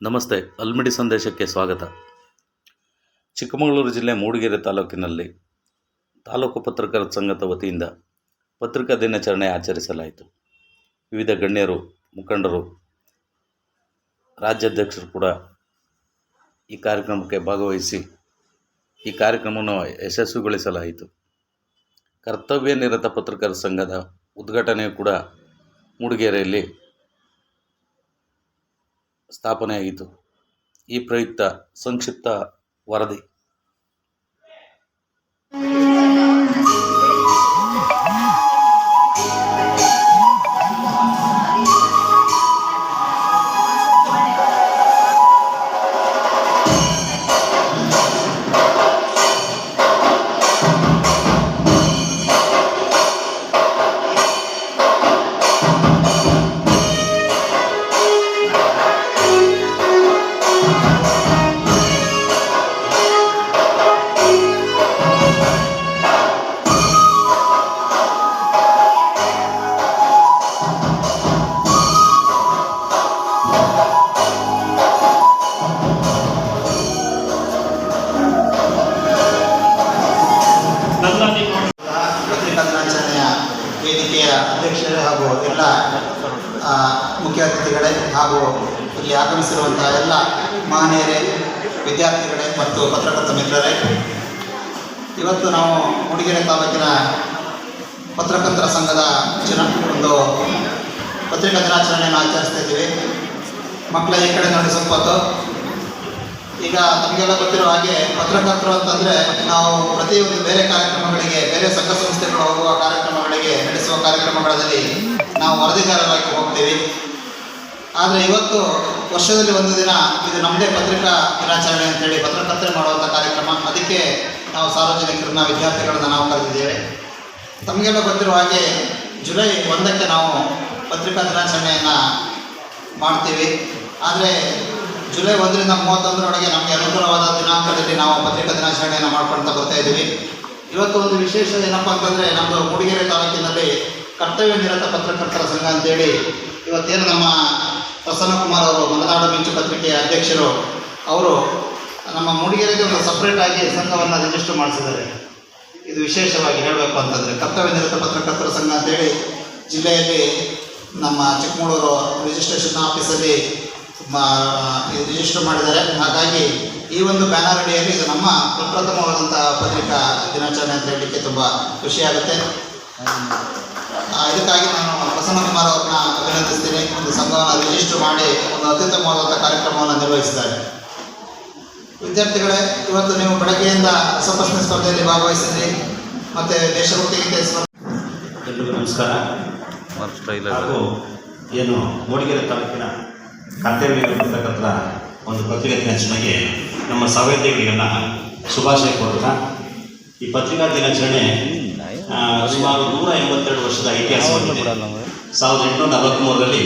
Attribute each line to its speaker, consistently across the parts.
Speaker 1: ನಮಸ್ತೆ, ಅಲ್ಮಿಡಿ ಸಂದೇಶಕ್ಕೆ ಸ್ವಾಗತ. ಚಿಕ್ಕಮಗಳೂರು ಜಿಲ್ಲೆ ಮೂಡಿಗೆರೆ ತಾಲೂಕಿನಲ್ಲಿ ತಾಲೂಕು ಪತ್ರಕರ್ತರ ಸಂಘದ ವತಿಯಿಂದ ಪತ್ರಿಕಾ ದಿನಾಚರಣೆ ಆಚರಿಸಲಾಯಿತು. ವಿವಿಧ ಗಣ್ಯರು, ಮುಖಂಡರು, ರಾಜ್ಯಾಧ್ಯಕ್ಷರು ಕೂಡ ಈ ಕಾರ್ಯಕ್ರಮಕ್ಕೆ ಭಾಗವಹಿಸಿ ಈ ಕಾರ್ಯಕ್ರಮವನ್ನು ಯಶಸ್ವಿಗೊಳಿಸಲಾಯಿತು. ಕರ್ತವ್ಯ ನಿರತ ಪತ್ರಕರ್ತರ ಸಂಘದ ಉದ್ಘಾಟನೆಯು ಕೂಡ ಮೂಡಿಗೆರೆಯಲ್ಲಿ ಸ್ಥಾಪನೆಯಾಯಿತು ಈ ಪ್ರಯುಕ್ತ ಸಂಕ್ಷಿಪ್ತ ವರದಿ.
Speaker 2: ಮುಖ್ಯ ಅತಿಥಿಗಳೇ ಹಾಗೂ ಇಲ್ಲಿ ಆಗಮಿಸಿರುವಂತಹ ಎಲ್ಲ ಮಹನೀಯರೇ, ವಿದ್ಯಾರ್ಥಿಗಳೇ ಮತ್ತು ಪತ್ರಕರ್ತ ಮಿತ್ರರೇ, ಇವತ್ತು ನಾವು ಮೂಡಿಗೆರೆ ತಾಲೂಕಿನ ಪತ್ರಕರ್ತರ ಸಂಘದ ಚುನ ಒಂದು ಪತ್ರಿಕಾ ದಿನಾಚರಣೆಯನ್ನು ಆಚರಿಸ್ತಾ ಇದ್ದೀವಿ. ಮಕ್ಕಳ ಈ ಕಡೆ ನೋಡಿ ಈಗ ನಮಗೆಲ್ಲ ಗೊತ್ತಿರೋ ಹಾಗೆ ಪತ್ರಕರ್ತರು ಅಂತಂದ್ರೆ ನಾವು ಪ್ರತಿಯೊಂದು ಬೇರೆ ಕಾರ್ಯಕ್ರಮಗಳಿಗೆ, ಬೇರೆ ಸಂಘ ಸಂಸ್ಥೆಗಳು ಹೋಗುವ ಕಾರ್ಯಕ್ರಮಗಳಿಗೆ, ನಡೆಸುವ ಕಾರ್ಯಕ್ರಮಗಳಲ್ಲಿ ನಾವು ವರದಿಗಾರರಾಗಿ ಹೋಗ್ತೀವಿ. ಆದರೆ ಇವತ್ತು ವರ್ಷದಲ್ಲಿ ಒಂದು ದಿನ ಇದು ನಮ್ಮದೇ ಪತ್ರಿಕಾ ದಿನಾಚರಣೆ ಅಂತೇಳಿ ಪತ್ರಕರ್ತರೆ ಮಾಡುವಂಥ ಕಾರ್ಯಕ್ರಮ. ಅದಕ್ಕೆ ನಾವು ಸಾರ್ವಜನಿಕರನ್ನ, ವಿದ್ಯಾರ್ಥಿಗಳನ್ನ ನಾವು ಕರೆದಿದ್ದೇವೆ. ತಮಗೆಲ್ಲ ಗೊತ್ತಿರುವ ಹಾಗೆ ಜುಲೈ ಒಂದಕ್ಕೆ ನಾವು ಪತ್ರಿಕಾ ದಿನಾಚರಣೆಯನ್ನು ಮಾಡ್ತೀವಿ. ಆದರೆ ಜುಲೈ ಒಂದರಿಂದ ಮೂವತ್ತೊಂದರೊಳಗೆ ನಮಗೆ ಅನುಕೂಲವಾದ ದಿನಾಂಕದಲ್ಲಿ ನಾವು ಪತ್ರಿಕಾ ದಿನಾಚರಣೆಯನ್ನು ಮಾಡ್ಕೊಳ್ತಾ ಬರ್ತಾ ಇದ್ದೀವಿ. ಇವತ್ತು ಒಂದು ವಿಶೇಷ ಏನಪ್ಪ ಅಂತಂದರೆ ನಮ್ಮದು ಮೂಡಿಗೆರೆ ತಾಲೂಕಿನಲ್ಲಿ ಕರ್ತವ್ಯ ನಿರತ ಪತ್ರಕರ್ತರ ಸಂಘ ಅಂತೇಳಿ ಇವತ್ತೇನು ನಮ್ಮ ಪ್ರಸನ್ನಕುಮಾರ್ ಅವರು, ಮಲೆನಾಡು ಮಿಂಚು ಪತ್ರಿಕೆಯ ಅಧ್ಯಕ್ಷರು, ಅವರು ನಮ್ಮ ಮೂಡಿಗೆರೆಗೆ ಒಂದು ಸಪ್ರೇಟ್ ಆಗಿ ಸಂಘವನ್ನು ರಿಜಿಸ್ಟರ್ ಮಾಡಿಸಿದ್ದಾರೆ. ಇದು ವಿಶೇಷವಾಗಿ ಹೇಳಬೇಕು ಅಂತಂದರೆ ಕರ್ತವ್ಯ ನಿರತ ಪತ್ರಕರ್ತರ ಸಂಘ ಅಂತೇಳಿ ಜಿಲ್ಲೆಯಲ್ಲಿ ನಮ್ಮ ಚಿಕ್ಕಮಗಳೂರು ರಿಜಿಸ್ಟ್ರೇಷನ್ ಆಫೀಸಲ್ಲಿ ರಿಜಿಸ್ಟರ್ ಮಾಡಿದ್ದಾರೆ. ಹಾಗಾಗಿ ಈ ಒಂದು ಬ್ಯಾನರ್ ಅಡಿಯಲ್ಲಿ ಇದು ನಮ್ಮ ಪ್ರಪ್ರಥಮವಾದಂತಹ ಪತ್ರಿಕಾ ದಿನಾಚರಣೆ ಅಂತ ಹೇಳಲಿಕ್ಕೆ ತುಂಬ ಖುಷಿಯಾಗುತ್ತೆ ಇದಕ್ಕಾಗಿ ನಾನು ಪ್ರಸನ್ನಕುಮಾರ್ ಅವ್ರನ್ನ ಅಭಿನಂದಿಸ್ತೀನಿ. ಒಂದು ಸಂಘವನ್ನು ರಿಜಿಸ್ಟರ್ ಮಾಡಿ ಒಂದು ಅತ್ಯುತ್ತಮವಾದಂಥ ಕಾರ್ಯಕ್ರಮವನ್ನು ನಿರ್ವಹಿಸಿದ್ದಾರೆ. ವಿದ್ಯಾರ್ಥಿಗಳೇ ಇವತ್ತು ನೀವು ಬೆಳಗ್ಗೆಯಿಂದ ರಸಪ್ರಶ್ನೆ ಸ್ಪರ್ಧೆಯಲ್ಲಿ ಭಾಗವಹಿಸಿದ್ರಿ. ಮತ್ತು ದೇಶಭಕ್ತಿ ಗೀತೆ ಸ್ಪರ್ಧೆ
Speaker 3: ಎಲ್ರಿಗೂ ನಮಸ್ಕಾರ. ಏನು ಮೂಡಿಗೆರೆ ತಾಲೂಕಿನ ಕರ್ತವ್ಯ ಪತ್ರಕರ್ತರ ಒಂದು ಪತ್ರಿಕಾ ದಿನಾಚರಣೆಗೆ ನಮ್ಮ ಸಹೋದ್ಯೋಗಿಗಳನ್ನ ಶುಭಾಶಯ ಕೋರುತ್ತಾ ಈ ಪತ್ರಿಕಾ ದಿನಾಚರಣೆ ಸುಮಾರು ನೂರ ಎಂಬತ್ತೆರಡು ವರ್ಷದ ಇತಿಹಾಸ ಸಾವಿರದ ಎಂಟುನೂರ ನಲವತ್ತ್ಮೂರರಲ್ಲಿ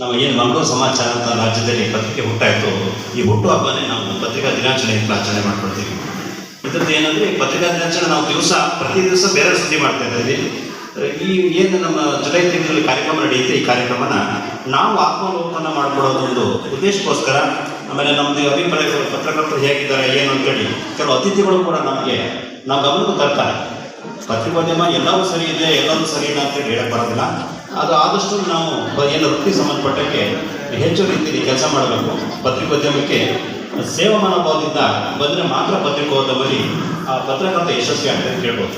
Speaker 3: ನಾವು ಏನು ಮಂಗಳೂರು ಸಮಾಚಾರ ಅಂತ ರಾಜ್ಯದಲ್ಲಿ ಪತ್ರಿಕೆ ಹುಟ್ಟಾಯಿತು ಈ ಹುಟ್ಟು ಹಬ್ಬನೇ ನಾವು ಪತ್ರಿಕಾ ದಿನಾಚರಣೆ ಅಂತ ಆಚರಣೆ ಮಾಡ್ಕೊಳ್ತೀವಿ. ಇದ್ರದ್ದು ಏನಂದರೆ ಈ ಪತ್ರಿಕಾ ದಿನಾಚರಣೆ ನಾವು ದಿವಸ ಪ್ರತಿ ದಿವಸ ಬೇರೆ ಸುದ್ದಿ ಮಾಡ್ತಾ ಇದ್ದೀವಿ ಈ ಏನು ನಮ್ಮ ಜುಲೈ ತಿಂಗಳಲ್ಲಿ ಕಾರ್ಯಕ್ರಮ ನಡೆಯುತ್ತೆ, ಈ ಕಾರ್ಯಕ್ರಮನ ನಾವು ಆತ್ಮಾವಲೋಕನ ಮಾಡಿಕೊಡೋದು ಒಂದು ಉದ್ದೇಶಕ್ಕೋಸ್ಕರ ಆಮೇಲೆ ನಮ್ಮದು ಅಭಿಪ್ರಾಯಗಳು, ಪತ್ರಕರ್ತರು ಹೇಗಿದ್ದಾರೆ, ಏನು ಅಂತೇಳಿ ಕೆಲವು ಅತಿಥಿಗಳು ಕೂಡ ನಮಗೆ ನಾವು ಗಮನಕ್ಕೆ ತರ್ತಾರೆ. ಪತ್ರಿಕೋದ್ಯಮ ಎಲ್ಲವೂ ಸರಿ ಇದೆ ಎಲ್ಲವೂ ಸರಿ ಇಲ್ಲ ಅಂತೇಳಿ ಹೇಳಕ್ಕೆ ಬರೋದಿಲ್ಲ. ಅದು ಆದಷ್ಟು ನಾವು ಏನು ವೃತ್ತಿ ಸಂಬಂಧಪಟ್ಟಕ್ಕೆ ಹೆಚ್ಚು ರೀತಿಯಲ್ಲಿ ಕೆಲಸ ಮಾಡಬೇಕು. ಪತ್ರಿಕೋದ್ಯಮಕ್ಕೆ ಸೇವಾ ಮನೋಭಾವದಿಂದ ಬಂದರೆ ಮಾತ್ರ ಪತ್ರಿಕೋದ್ಯಮದಲ್ಲಿ ಆ ಪತ್ರಕರ್ತ ಯಶಸ್ವಿ ಆಗ್ತದೆ ಅಂತ ಹೇಳ್ಬೋದು.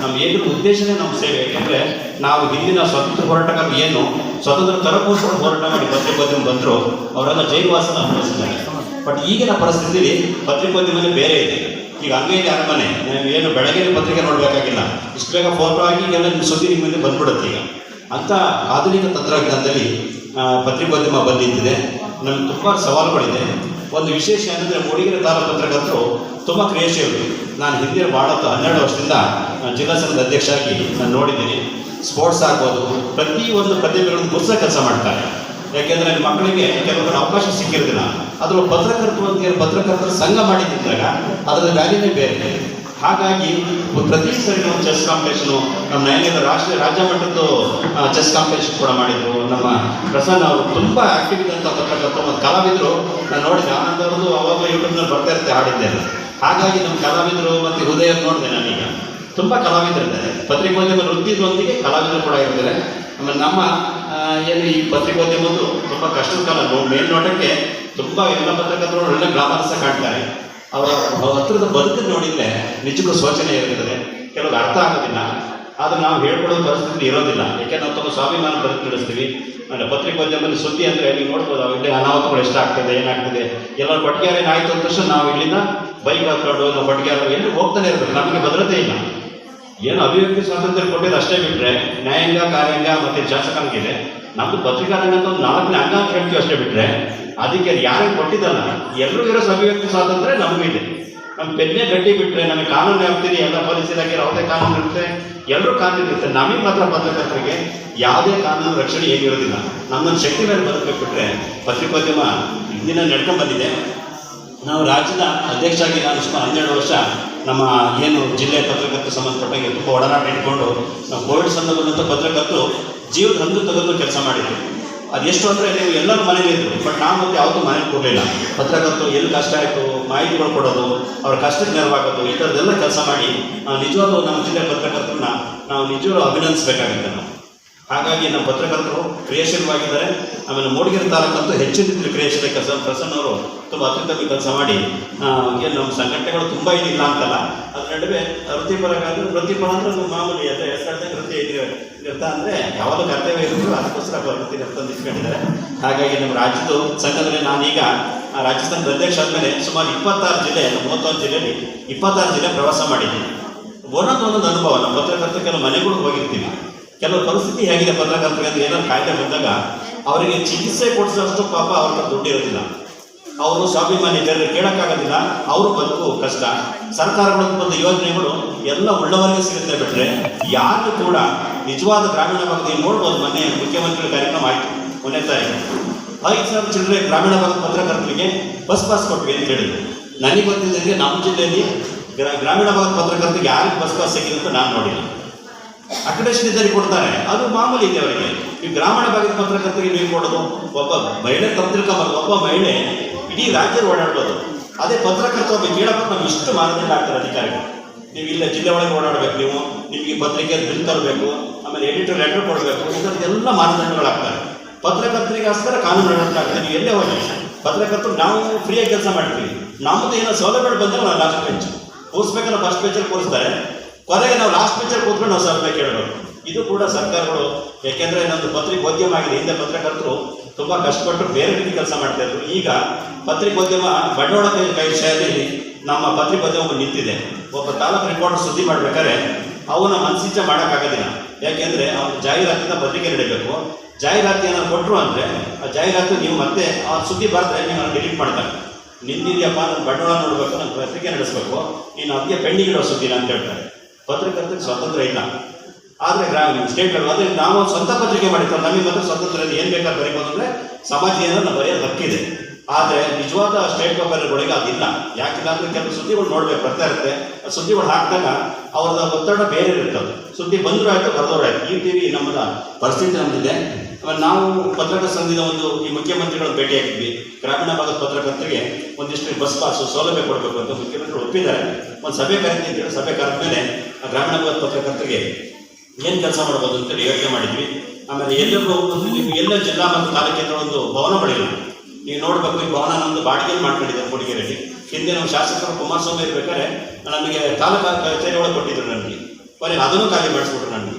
Speaker 3: ನಮ್ಮ ಏನು ಉದ್ದೇಶನೇ ನಮ್ಮ ಸೇವೆ ಯಾಕೆಂದರೆ ನಾವು ಹಿಂದಿನ ಸ್ವತಂತ್ರ ಹೋರಾಟಗಾರ ಏನು? ಸ್ವತಂತ್ರ ತರಗೋಸ್ಕರ ಹೋರಾಟ ಮಾಡಿ ಪತ್ರಿಕೋದ್ಯಮ ಬಂದರು, ಅವರೆಲ್ಲ ಜೈಲುವಾಸನ ಅನುಭವಿಸಿದ್ದಾರೆ. ಬಟ್ ಈಗಿನ ಪರಿಸ್ಥಿತಿಯಲ್ಲಿ ಪತ್ರಿಕೋದ್ಯಮನೇ ಬೇರೆ ಇದೆ. ಈಗ ಅಂಗೈಲಿ ಅರಮನೆ ಏನು ಬೆಳಗ್ಗೆ ಪತ್ರಿಕೆ ನೋಡಬೇಕಾಗಿಲ್ಲ. ಇಷ್ಟು ಬೇಗ ಫೋಟೋ ಆಗಿ ಎಲ್ಲ ನಿಮ್ಮ ಸುದ್ದಿ ನಿಮ್ಮ ಮುಂದೆ ಬಂದ್ಬಿಡುತ್ತೆ ಈಗ. ಅಂಥ ಆಧುನಿಕ ತಂತ್ರಜ್ಞಾನದಲ್ಲಿ ಪತ್ರಿಕೋದ್ಯಮ ಬಂದಿದ್ದಿದೆ. ನಮಗೆ ತುಂಬ ಸವಾಲುಗಳಿದೆ. ಒಂದು ವಿಶೇಷ ಏನಂದರೆ ಮೂಡಿಗೆರೆ ತಾಲೂಕು ಪತ್ರಕರ್ತರು ತುಂಬ ಕ್ರಿಯಾಶೀಲರು. ನಾನು ಹಿಂದೆ ಭಾಳ ಹನ್ನೆರಡು ವರ್ಷದಿಂದ ಜಿಲ್ಲಾ ಸಂಘದ ಅಧ್ಯಕ್ಷ ಆಗಿ ನಾನು ನೋಡಿದ್ದೀನಿ. ಸ್ಪೋರ್ಟ್ಸ್ ಆಗ್ಬೋದು ಪ್ರತಿಯೊಂದು ಪ್ರತಿಭೆಗಳನ್ನು ಕುಸ ಕೆಲಸ ಮಾಡ್ತಾರೆ. ಯಾಕೆಂದರೆ ಮಕ್ಕಳಿಗೆ ಕೆಲವೊಂದು ಅವಕಾಶ ಸಿಕ್ಕಿರೋದಿಲ್ಲ. ಅದರ ಪತ್ರಕರ್ತರು ಅಂತ ಪತ್ರಕರ್ತರ ಸಂಘ ಮಾಡಿದ್ದಾಗ ಅದರ ವ್ಯಾಲ್ಯೂನೇ ಬೇರೆ. ಹಾಗಾಗಿ ಪ್ರತಿ ಸರಿ ನಾವು ಚೆಸ್ ಕಾಂಪಿಟೇಷನ್ ನಮ್ಮ ನಯನೇಂದ್ರ ರಾಷ್ಟ್ರೀಯ ರಾಜ್ಯ ಮಟ್ಟದ್ದು ಚೆಸ್ ಕಾಂಪಿಟೇಷನ್ ಕೂಡ ಮಾಡಿದ್ರು. ನಮ್ಮ ಪ್ರಸನ್ನ ಅವರು ತುಂಬ ಆಕ್ಟಿವ್ ಇದ್ದಂಥ ಪತ್ರಕರ್ತ ಮತ್ತು ಕಲಾವಿದರು. ನಾನು ನೋಡಿದೆ ಆನಂದ್ ಅವ್ರದ್ದು ಯೂಟ್ಯೂಬ್ ಯೂಟ್ಯೂಬ್ನಲ್ಲಿ ಬರ್ತಾ ಇರುತ್ತೆ ಹಾಡಿದ್ದೆ ಹಾಗಾಗಿ ನಮ್ಮ ಕಲಾವಿದರು ಮತ್ತು ಹೃದಯ ನೋಡಿದೆ ನಾನೀಗ. ತುಂಬ ಕಲಾವಿದರಿದ್ದಾರೆ. ಪತ್ರಿಕೋದ್ಯಮ ವೃತ್ತಿದೊಂದಿಗೆ ಕಲಾವಿದರು ಕೂಡ ಇರ್ತಾರೆ. ಆಮೇಲೆ ನಮ್ಮ ಏನು ಈ ಪತ್ರಿಕೋದ್ಯಮದ್ದು ತುಂಬ ಕಷ್ಟದ ಕಾಲ. ಮೇಲ್ನೋಟಕ್ಕೆ ತುಂಬ ಎಲ್ಲ ಪತ್ರಕರ್ತರು ಒಳ್ಳೆ ಗ್ಲಾಮರಸ ಕಾಣ್ತಾರೆ. ಅವರ ಹತ್ರದ ಬದುಕನ್ನು ನೋಡಿದ್ರೆ ನಿಜಕ್ಕೂ ಶೋಚನೆ ಇರ್ತದೆ ಕೆಲವ್ರು ಅರ್ಥ ಆಗೋದಿಲ್ಲ. ಆದರೆ ನಾವು ಹೇಳ್ಕೊಳ್ಳೋ ಪರಿಸ್ಥಿತಿ ಇರೋದಿಲ್ಲ. ಯಾಕೆ ನಾವು ತಮ್ಮ ಸ್ವಾಭಿಮಾನ ಬದುಕು ನಡೆಸ್ತೀವಿ. ಅಂದ್ರೆ ಪತ್ರಿಕೋದ್ಯಮದಲ್ಲಿ ಸುದ್ದಿ ಅಂದರೆ ನೀವು ನೋಡ್ಬೋದು ಇಲ್ಲಿ ಅನಾಹುತಗಳು ಎಷ್ಟಾಗ್ತದೆ ಏನಾಗ್ತದೆ. ಎಲ್ಲರೂ ಪಟ್ಟಿಗೆ ಏನಾಯ್ತು ಅಂದ ನಾವು ಇಲ್ಲಿಂದ ಬೈಕ್ ಹಾಕೊಂಡು ನಾವು ಅಲ್ಲ ಎಲ್ಲಿ ಹೋಗ್ತಾನೆ ಇರ್ಬೇಕು ನಮಗೆ ಭದ್ರತೆ ಇಲ್ಲ. ಏನು ಅಭಿವ್ಯಕ್ತಿ ಸ್ವಾತಂತ್ರ್ಯ ಕೊಟ್ಟಿದ್ದು ಅಷ್ಟೇ ಬಿಟ್ಟರೆ ನ್ಯಾಯಾಂಗ, ಕಾರ್ಯಾಂಗ ಮತ್ತು ಶಾಸಕಾಂಗ ಇದೆ. ನಮ್ಮದು ಪತ್ರಿಕಾ ನಾಲ್ಕು ಅಂತ ಒಂದು ನಾಲ್ಕನೇ ಅಂಗ ಅಂತ ಹೇಳ್ತೀವಿ ಅಷ್ಟೇ ಬಿಟ್ಟರೆ ಅದಕ್ಕೆ ಯಾರೇ ಕೊಟ್ಟಿದ್ದಲ್ಲ ಎಲ್ಲರೂ ಇರೋ ಅಭಿವ್ಯಕ್ತಿ ಸ್ವಾತಂತ್ರ್ಯ ನಮಗಿದೆ ನಮ್ಮ ಬೆನ್ನೆ ಗಟ್ಟಿ ಬಿಟ್ಟರೆ ನಮಗೆ ಕಾನೂನು ವ್ಯಾಪ್ತಿದೆ ಎಲ್ಲ ಪೊಲೀಸ್ ಇಲಾಖೆ ಯಾವುದೇ ಕಾನೂನು ಇರುತ್ತೆ ಎಲ್ಲರೂ ಕಾನೂನು ಇರುತ್ತೆ. ನಮಗೆ ಮಾತ್ರ ಪತ್ರಕರ್ತರಿಗೆ ಯಾವುದೇ ಕಾನೂನು ರಕ್ಷಣೆ ಏನಿರೋದಿಲ್ಲ. ನಮ್ಮನ್ನು ಶಕ್ತಿ ಮೇಲೆ ಬದುಕಬೇಕು ಬಿಟ್ಟರೆ ಪತ್ರಿಕೋದ್ಯಮ ಇಂದಿನ ನಡ್ಕೊಂಡು ಬಂದಿದೆ. ನಾವು ರಾಜ್ಯದ ಅಧ್ಯಕ್ಷ ಆಗಿ ನಾನು ಸುಮಾರು ಹನ್ನೆರಡು ವರ್ಷ ನಮ್ಮ ಏನು ಜಿಲ್ಲೆ ಪತ್ರಕರ್ತರು ಸಂಬಂಧಪಟ್ಟಾಗೆ ತುಂಬ ಒಡನಾಟ ಇಟ್ಕೊಂಡು ನಾವು ಕೋವಿಡ್ ಸಂದರ್ಭದಂಥ ಪತ್ರಕರ್ತರು ಜೀವದ ಹಂದು ತೆಗೆದು ಕೆಲಸ ಮಾಡಿದ್ರು. ಅದೆಷ್ಟು ಅಂದರೆ ನೀವು ಎಲ್ಲರೂ ಇದ್ರು, ಬಟ್ ನಾವು ಮತ್ತೆ ಯಾವತ್ತೂ ಮನೇಲಿ ಕೊಡಲಿಲ್ಲ ಪತ್ರಕರ್ತರು ಎಲ್ಲಿ ಕಷ್ಟ ಆಯಿತು, ಮಾಹಿತಿಗಳು ಕೊಡೋದು, ಅವ್ರ ಕಷ್ಟಕ್ಕೆ ನೆರವಾಗೋದು, ಈ ಥರದ್ದೆಲ್ಲ ಕೆಲಸ ಮಾಡಿ ನಾವು ನಮ್ಮ ಜಿಲ್ಲೆ ಪತ್ರಕರ್ತರನ್ನ ನಾವು ನಿಜವಾಗ್ಲೂ ಅಭಿನಂದಿಸಬೇಕಾಗುತ್ತೆ ನಾವು. ಹಾಗಾಗಿ ನಮ್ಮ ಪತ್ರಕರ್ತರು ಕ್ರಿಯಾಶೀಲವಾಗಿದ್ದಾರೆ. ಆಮೇಲೆ ಮೂಡಿಗೆರೆ ತಾಲೂಕಂತೂ ಹೆಚ್ಚಿನ ಕ್ರಿಯಾಶೀಲ ಕೆಲಸ. ಪ್ರಸನ್ನ ಅವರು ತುಂಬ ಅತ್ಯುತ್ತಮ ಕೆಲಸ ಮಾಡಿ. ಏನು ನಮ್ಮ ಸಂಘಟನೆಗಳು ತುಂಬ ಏನಿಲ್ಲ ಅಂತಲ್ಲ. ಅದ್ರ ನಡುವೆ ವೃತ್ತಿಪರ ವೃತ್ತಿಪರ ಅಂದ್ರೆ ನಮ್ಮ ಮಾಮೂಲಿ ಅಂತ ಹೆಸರು ವೃತ್ತಿ ಇರ್ತಾ ಅಂದರೆ ಯಾವಾಗ ಕರ್ತವ್ಯ ಇದ್ರು ಅದಕ್ಕೋಸ್ಕರ ವೃತ್ತಿ ತಂದು ಇಟ್ಕೊಂಡಿದ್ದಾರೆ ಹಾಗಾಗಿ ನಮ್ಮ ರಾಜ್ಯದ ಸಂಘದಲ್ಲಿ ನಾನೀಗ ಸಂಘದ ಅಧ್ಯಕ್ಷ ಆದಮೇಲೆ ಸುಮಾರು ಇಪ್ಪತ್ತಾರು ಜಿಲ್ಲೆ, ಮೂವತ್ತೊಂದು ಜಿಲ್ಲೆಯಲ್ಲಿ ಇಪ್ಪತ್ತಾರು ಜಿಲ್ಲೆ ಪ್ರವಾಸ ಮಾಡಿದ್ದೀನಿ. ಒಂದೊಂದು ಒಂದೊಂದು ಅನುಭವ. ನಮ್ಮ ಪತ್ರಕರ್ತರು ಕೆಲವು ಮನೆಗಳಿಗೆ ಹೋಗಿರ್ತೀವಿ. ಕೆಲವು ಪರಿಸ್ಥಿತಿ ಹೇಗಿದೆ ಪತ್ರಕರ್ತರಿಗೆ ಅಂದ್ರೆ ಏನಾದ್ರು ಕಾಯ್ದೆ ಬಂದಾಗ ಅವರಿಗೆ ಚಿಕಿತ್ಸೆ ಕೊಡಿಸೋಷ್ಟು ಪಾಪ ಅವ್ರ ದುಡ್ಡು ಇರೋದಿಲ್ಲ. ಅವರು ಸ್ವಾಭಿಮಾನಿ ಜನರು ಕೇಳೋಕ್ಕಾಗೋದಿಲ್ಲ, ಅವರು ಬದುಕು ಕಷ್ಟ. ಸರ್ಕಾರಗಳು ಬಂದ ಯೋಜನೆಗಳು ಎಲ್ಲ ಉಳ್ಳವರಿಗೆ ಸಿಗುತ್ತೆ ಬಿಟ್ರೆ ಯಾರು ಕೂಡ ನಿಜವಾದ ಗ್ರಾಮೀಣ ಭಾಗದಲ್ಲಿ ನೋಡ್ಬೋದು ಮೊನ್ನೆ ಮುಖ್ಯಮಂತ್ರಿಗಳ ಕಾರ್ಯಕ್ರಮ ಆಯಿತು. ಮೊನ್ನೆ ತಾರೀಕು. ಐದು ಸಾವಿರ ಚಿಲ್ಲರೆ ಗ್ರಾಮೀಣ ಭಾಗದ ಪತ್ರಕರ್ತರಿಗೆ ಬಸ್ ಪಾಸ್ ಕೊಟ್ವಿ ಅಂತ ಹೇಳಿದ್ರು. ನನಗೆ ಗೊತ್ತಿದ್ದಂಗೆ ನಮ್ಮ ಜಿಲ್ಲೆಯಲ್ಲಿ ಗ್ರಾ- ಗ್ರಾಮೀಣ ಭಾಗದ ಪತ್ರಕರ್ತರಿಗೆ ಯಾರಿಗೆ ಬಸ್ ಪಾಸ್ ಸಿಕ್ಕಿದೆ ಅಂತ ನಾನು ನೋಡಿಲ್ಲ. ಅಕ್ರೆಡಿಷನ್ ಇದ್ದರೆ ಕೊಡ್ತಾರೆ. ಅದು ಮಾಮೂಲಿ ಇದೆ ಅವರಿಗೆ. ಈ ಗ್ರಾಮೀಣ ಭಾಗದ ಪತ್ರಕರ್ತರಿಗೆ ನೀವು ಕೊಡೋದು, ಒಬ್ಬ ಮಹಿಳೆ ಪತ್ರಿಕಾ ಬರೋದು, ಒಬ್ಬ ಮಹಿಳೆ ಇಡೀ ರಾಜ್ಯ ಓಡಾಡ್ಬೋದು. ಅದೇ ಪತ್ರಕರ್ತ ಒಬ್ಬ ಕೇಳಪ್ಪ ನಾವು ಇಷ್ಟು ಮಾನದಂಡ ಆಗ್ತಾರೆ ಅಧಿಕಾರಿಗಳು. ನೀವು ಇಲ್ಲ ಜಿಲ್ಲೆ ಒಳಗೆ ಓಡಾಡಬೇಕು ನೀವು, ನಿಮಗೆ ಪತ್ರಿಕೆ ಬಿಲ್ ತರಬೇಕು, ಆಮೇಲೆ ಎಡಿಟರ್ ಲೆಟರ್ ಕೊಡಬೇಕು ಇದರದ್ದೆಲ್ಲ ಮಾನದಂಡಗಳಾಗ್ತಾರೆ ಪತ್ರಕರ್ತರಿಗೆ ಅಷ್ಟರ ಕಾನೂನು ಆಗ್ತದೆ ನೀವು ಎಲ್ಲೇ ಹೋಗಿ, ಪತ್ರಕರ್ತರು ನಾವು ಫ್ರೀಯಾಗಿ ಕೆಲಸ ಮಾಡ್ತೀವಿ. ನಮ್ಮದು ಏನೋ ಸೌಲಭ್ಯಗಳು ಬಂದರೆ ನಾವು ಲಾಸ್ಟ್ ಬೆಂಚ್. ಕೂರಿಸ್ಬೇಕಲ್ಲ ಫಸ್ಟ್ ಬೆಂಚಲ್ಲಿ ಕೂರಿಸ್ತಾರೆ ಕೊನೆಗೆ ನಾವು ಲಾಸ್ಟ್ ಪಿಕ್ಚರ್ ಕೂತ್ಕೊಂಡು ನಾವು ರೂಪಾಯಿ ಕೇಳಬೇಕು ಇದು ಕೂಡ ಸರ್ಕಾರಗಳು ಯಾಕೆಂದರೆ ನಮ್ಮದು ಪತ್ರಿಕೋದ್ಯಮ ಆಗಿದೆ ಹಿಂದೆ ಪತ್ರಕರ್ತರು ತುಂಬ ಕಷ್ಟಪಟ್ಟು ಬೇರೆ ರೀತಿ ಕೆಲಸ ಮಾಡ್ತಾ ಇದ್ರು. ಈಗ ಪತ್ರಿಕೋದ್ಯಮ ಬಂಡವಾಳ ಕೈ ವಿಷಯದಲ್ಲಿ ನಮ್ಮ ಪತ್ರಿಕೋದ್ಯಮ ನಿಂತಿದೆ. ಒಬ್ಬ ತಾಲೂಕು ರಿಪೋರ್ಟರ್ ಸುದ್ದಿ ಮಾಡ್ಬೇಕಾದ್ರೆ ಅವನ ಮನಸ್ಸಿಚ್ಛೆ ಮಾಡೋಕ್ಕಾಗೋದಿಲ್ಲ. ಯಾಕೆಂದರೆ ಅವನು ಜಾಹೀರಾತಿನ ಪತ್ರಿಕೆ ನಡೀಬೇಕು. ಜಾಹೀರಾತಿಯನ್ನು ಕೊಟ್ಟರು ಅಂದರೆ ಆ ಜಾಹೀರಾತು ನೀವು ಮತ್ತೆ ಆ ಸುದ್ದಿ ಬರೆದ್ರೆ ನೀವು ಡಿಲೀಟ್ ಮಾಡ್ತಾರೆ. ನಿಂದಿದೆಯಪ್ಪ ನಾನು ಬಂಡವಾಳ ನೋಡಬೇಕು ನಾನು ಪತ್ರಿಕೆ ನಡೆಸಬೇಕು. ನೀನು ಅದಕ್ಕೆ ಪೆಂಡಿಂಗ್ ಇಡೋ ಸುದ್ದಿನ ಅಂತ ಹೇಳ್ತಾರೆ. ಪತ್ರಕರ್ತರಿಗೆ ಸ್ವಾತಂತ್ರ್ಯ ಇಲ್ಲ. ಆದರೆ ಗ್ರಾಮ ಸ್ಟೇಟ್ಗಳು ಅಂದರೆ ನಾವು ಸ್ವಂತ ಪತ್ರಿಕೆ ಮಾಡಿರ್ತಾರೆ ನಮಗೆ ಮಾತ್ರ ಸ್ವಾತಂತ್ರ್ಯ ಏನು ಬೇಕಾದ್ರೆ ಬರೀಬೋದು ಅಂದರೆ ಸಮಾಜ ಏನೋ ನಾವು ಬರೆಯೋದು ಹಕ್ಕಿದೆ. ಆದರೆ ನಿಜವಾದ ಸ್ಟೇಟ್ ಪೇಪರ್ಗಳಿಗೆ ಅದಿಲ್ಲ. ಯಾಕಿಲ್ಲ ಅಂದರೆ ಕೆಲವು ಸುದ್ದಿಗಳು ನೋಡ್ಬೇಕು, ಬರ್ತಾ ಇರುತ್ತೆ. ಸುದ್ದಿಗಳು ಹಾಕಿದಾಗ ಅವ್ರದ್ದು ಒತ್ತಡ ಬೇರೆ ಇರ್ತದೆ ಸುದ್ದಿ ಬಂದರೂ ಆಯಿತು, ಬರೆದವ್ರು ಆಯ್ತು. ಈ ಟಿ ವಿ ನಮ್ಮದ ಪರಿಸ್ಥಿತಿ ನಮ್ಮದಿದೆ ನಾವು ಪತ್ರಕರ್ತ ಸಂಘದ ಒಂದು ಈ ಮುಖ್ಯಮಂತ್ರಿಗಳನ್ನು ಭೇಟಿಯಾಗಿದ್ವಿ. ಗ್ರಾಮೀಣ ಭಾಗದ ಪತ್ರಕರ್ತರಿಗೆ ಒಂದಿಷ್ಟು ಬಸ್ ಪಾಸ್ ಸೌಲಭ್ಯ ಕೊಡಬೇಕು ಅಂತ ಮುಖ್ಯಮಂತ್ರಿ ಒಪ್ಪಿದ್ದಾರೆ. ಒಂದು ಸಭೆ ಕರೆದಿ ಅಂತೇಳಿ ಸಭೆ ಕರೆದ ಮೇಲೆ ಆ ಗ್ರಾಮೀಣ ಭಾಗದ ಪತ್ರಕರ್ತರಿಗೆ ಏನು ಕೆಲಸ ಮಾಡ್ಬೋದು ಅಂತೇಳಿ ಯೋಚನೆ ಮಾಡಿದ್ವಿ. ಆಮೇಲೆ ಎಲ್ಲರೂ ಒಂದು ಎಲ್ಲ ಜಿಲ್ಲಾ ಮತ್ತು ತಾಲೂಕಿನ ಒಂದು ಭವನ ಪಡೆಯಿಲ್ಲ ನೀವು ನೋಡ್ಬೇಕು, ಈ ಭವನ ನಮ್ಮದು ಬಾಡಿಗೆ ಮಾಡ್ಕೊಂಡಿದ್ದಾರೆ ಮೂಡಿಗೆರೆಯಲ್ಲಿ. ಹಿಂದೆ ನಮ್ಮ ಶಾಸಕರು ಕುಮಾರಸ್ವಾಮಿ ಇರ್ಬೇಕಾದ್ರೆ ನಮಗೆ ತಾಲೂಕು ಕಚೇರಿ ಒಳಗೆ ಕೊಟ್ಟಿದ್ರು ನನಗೆ ಬರೀ ಅದನ್ನು ಖಾಲಿ ಮಾಡಿಸ್ಬಿಟ್ರು ನನಗೆ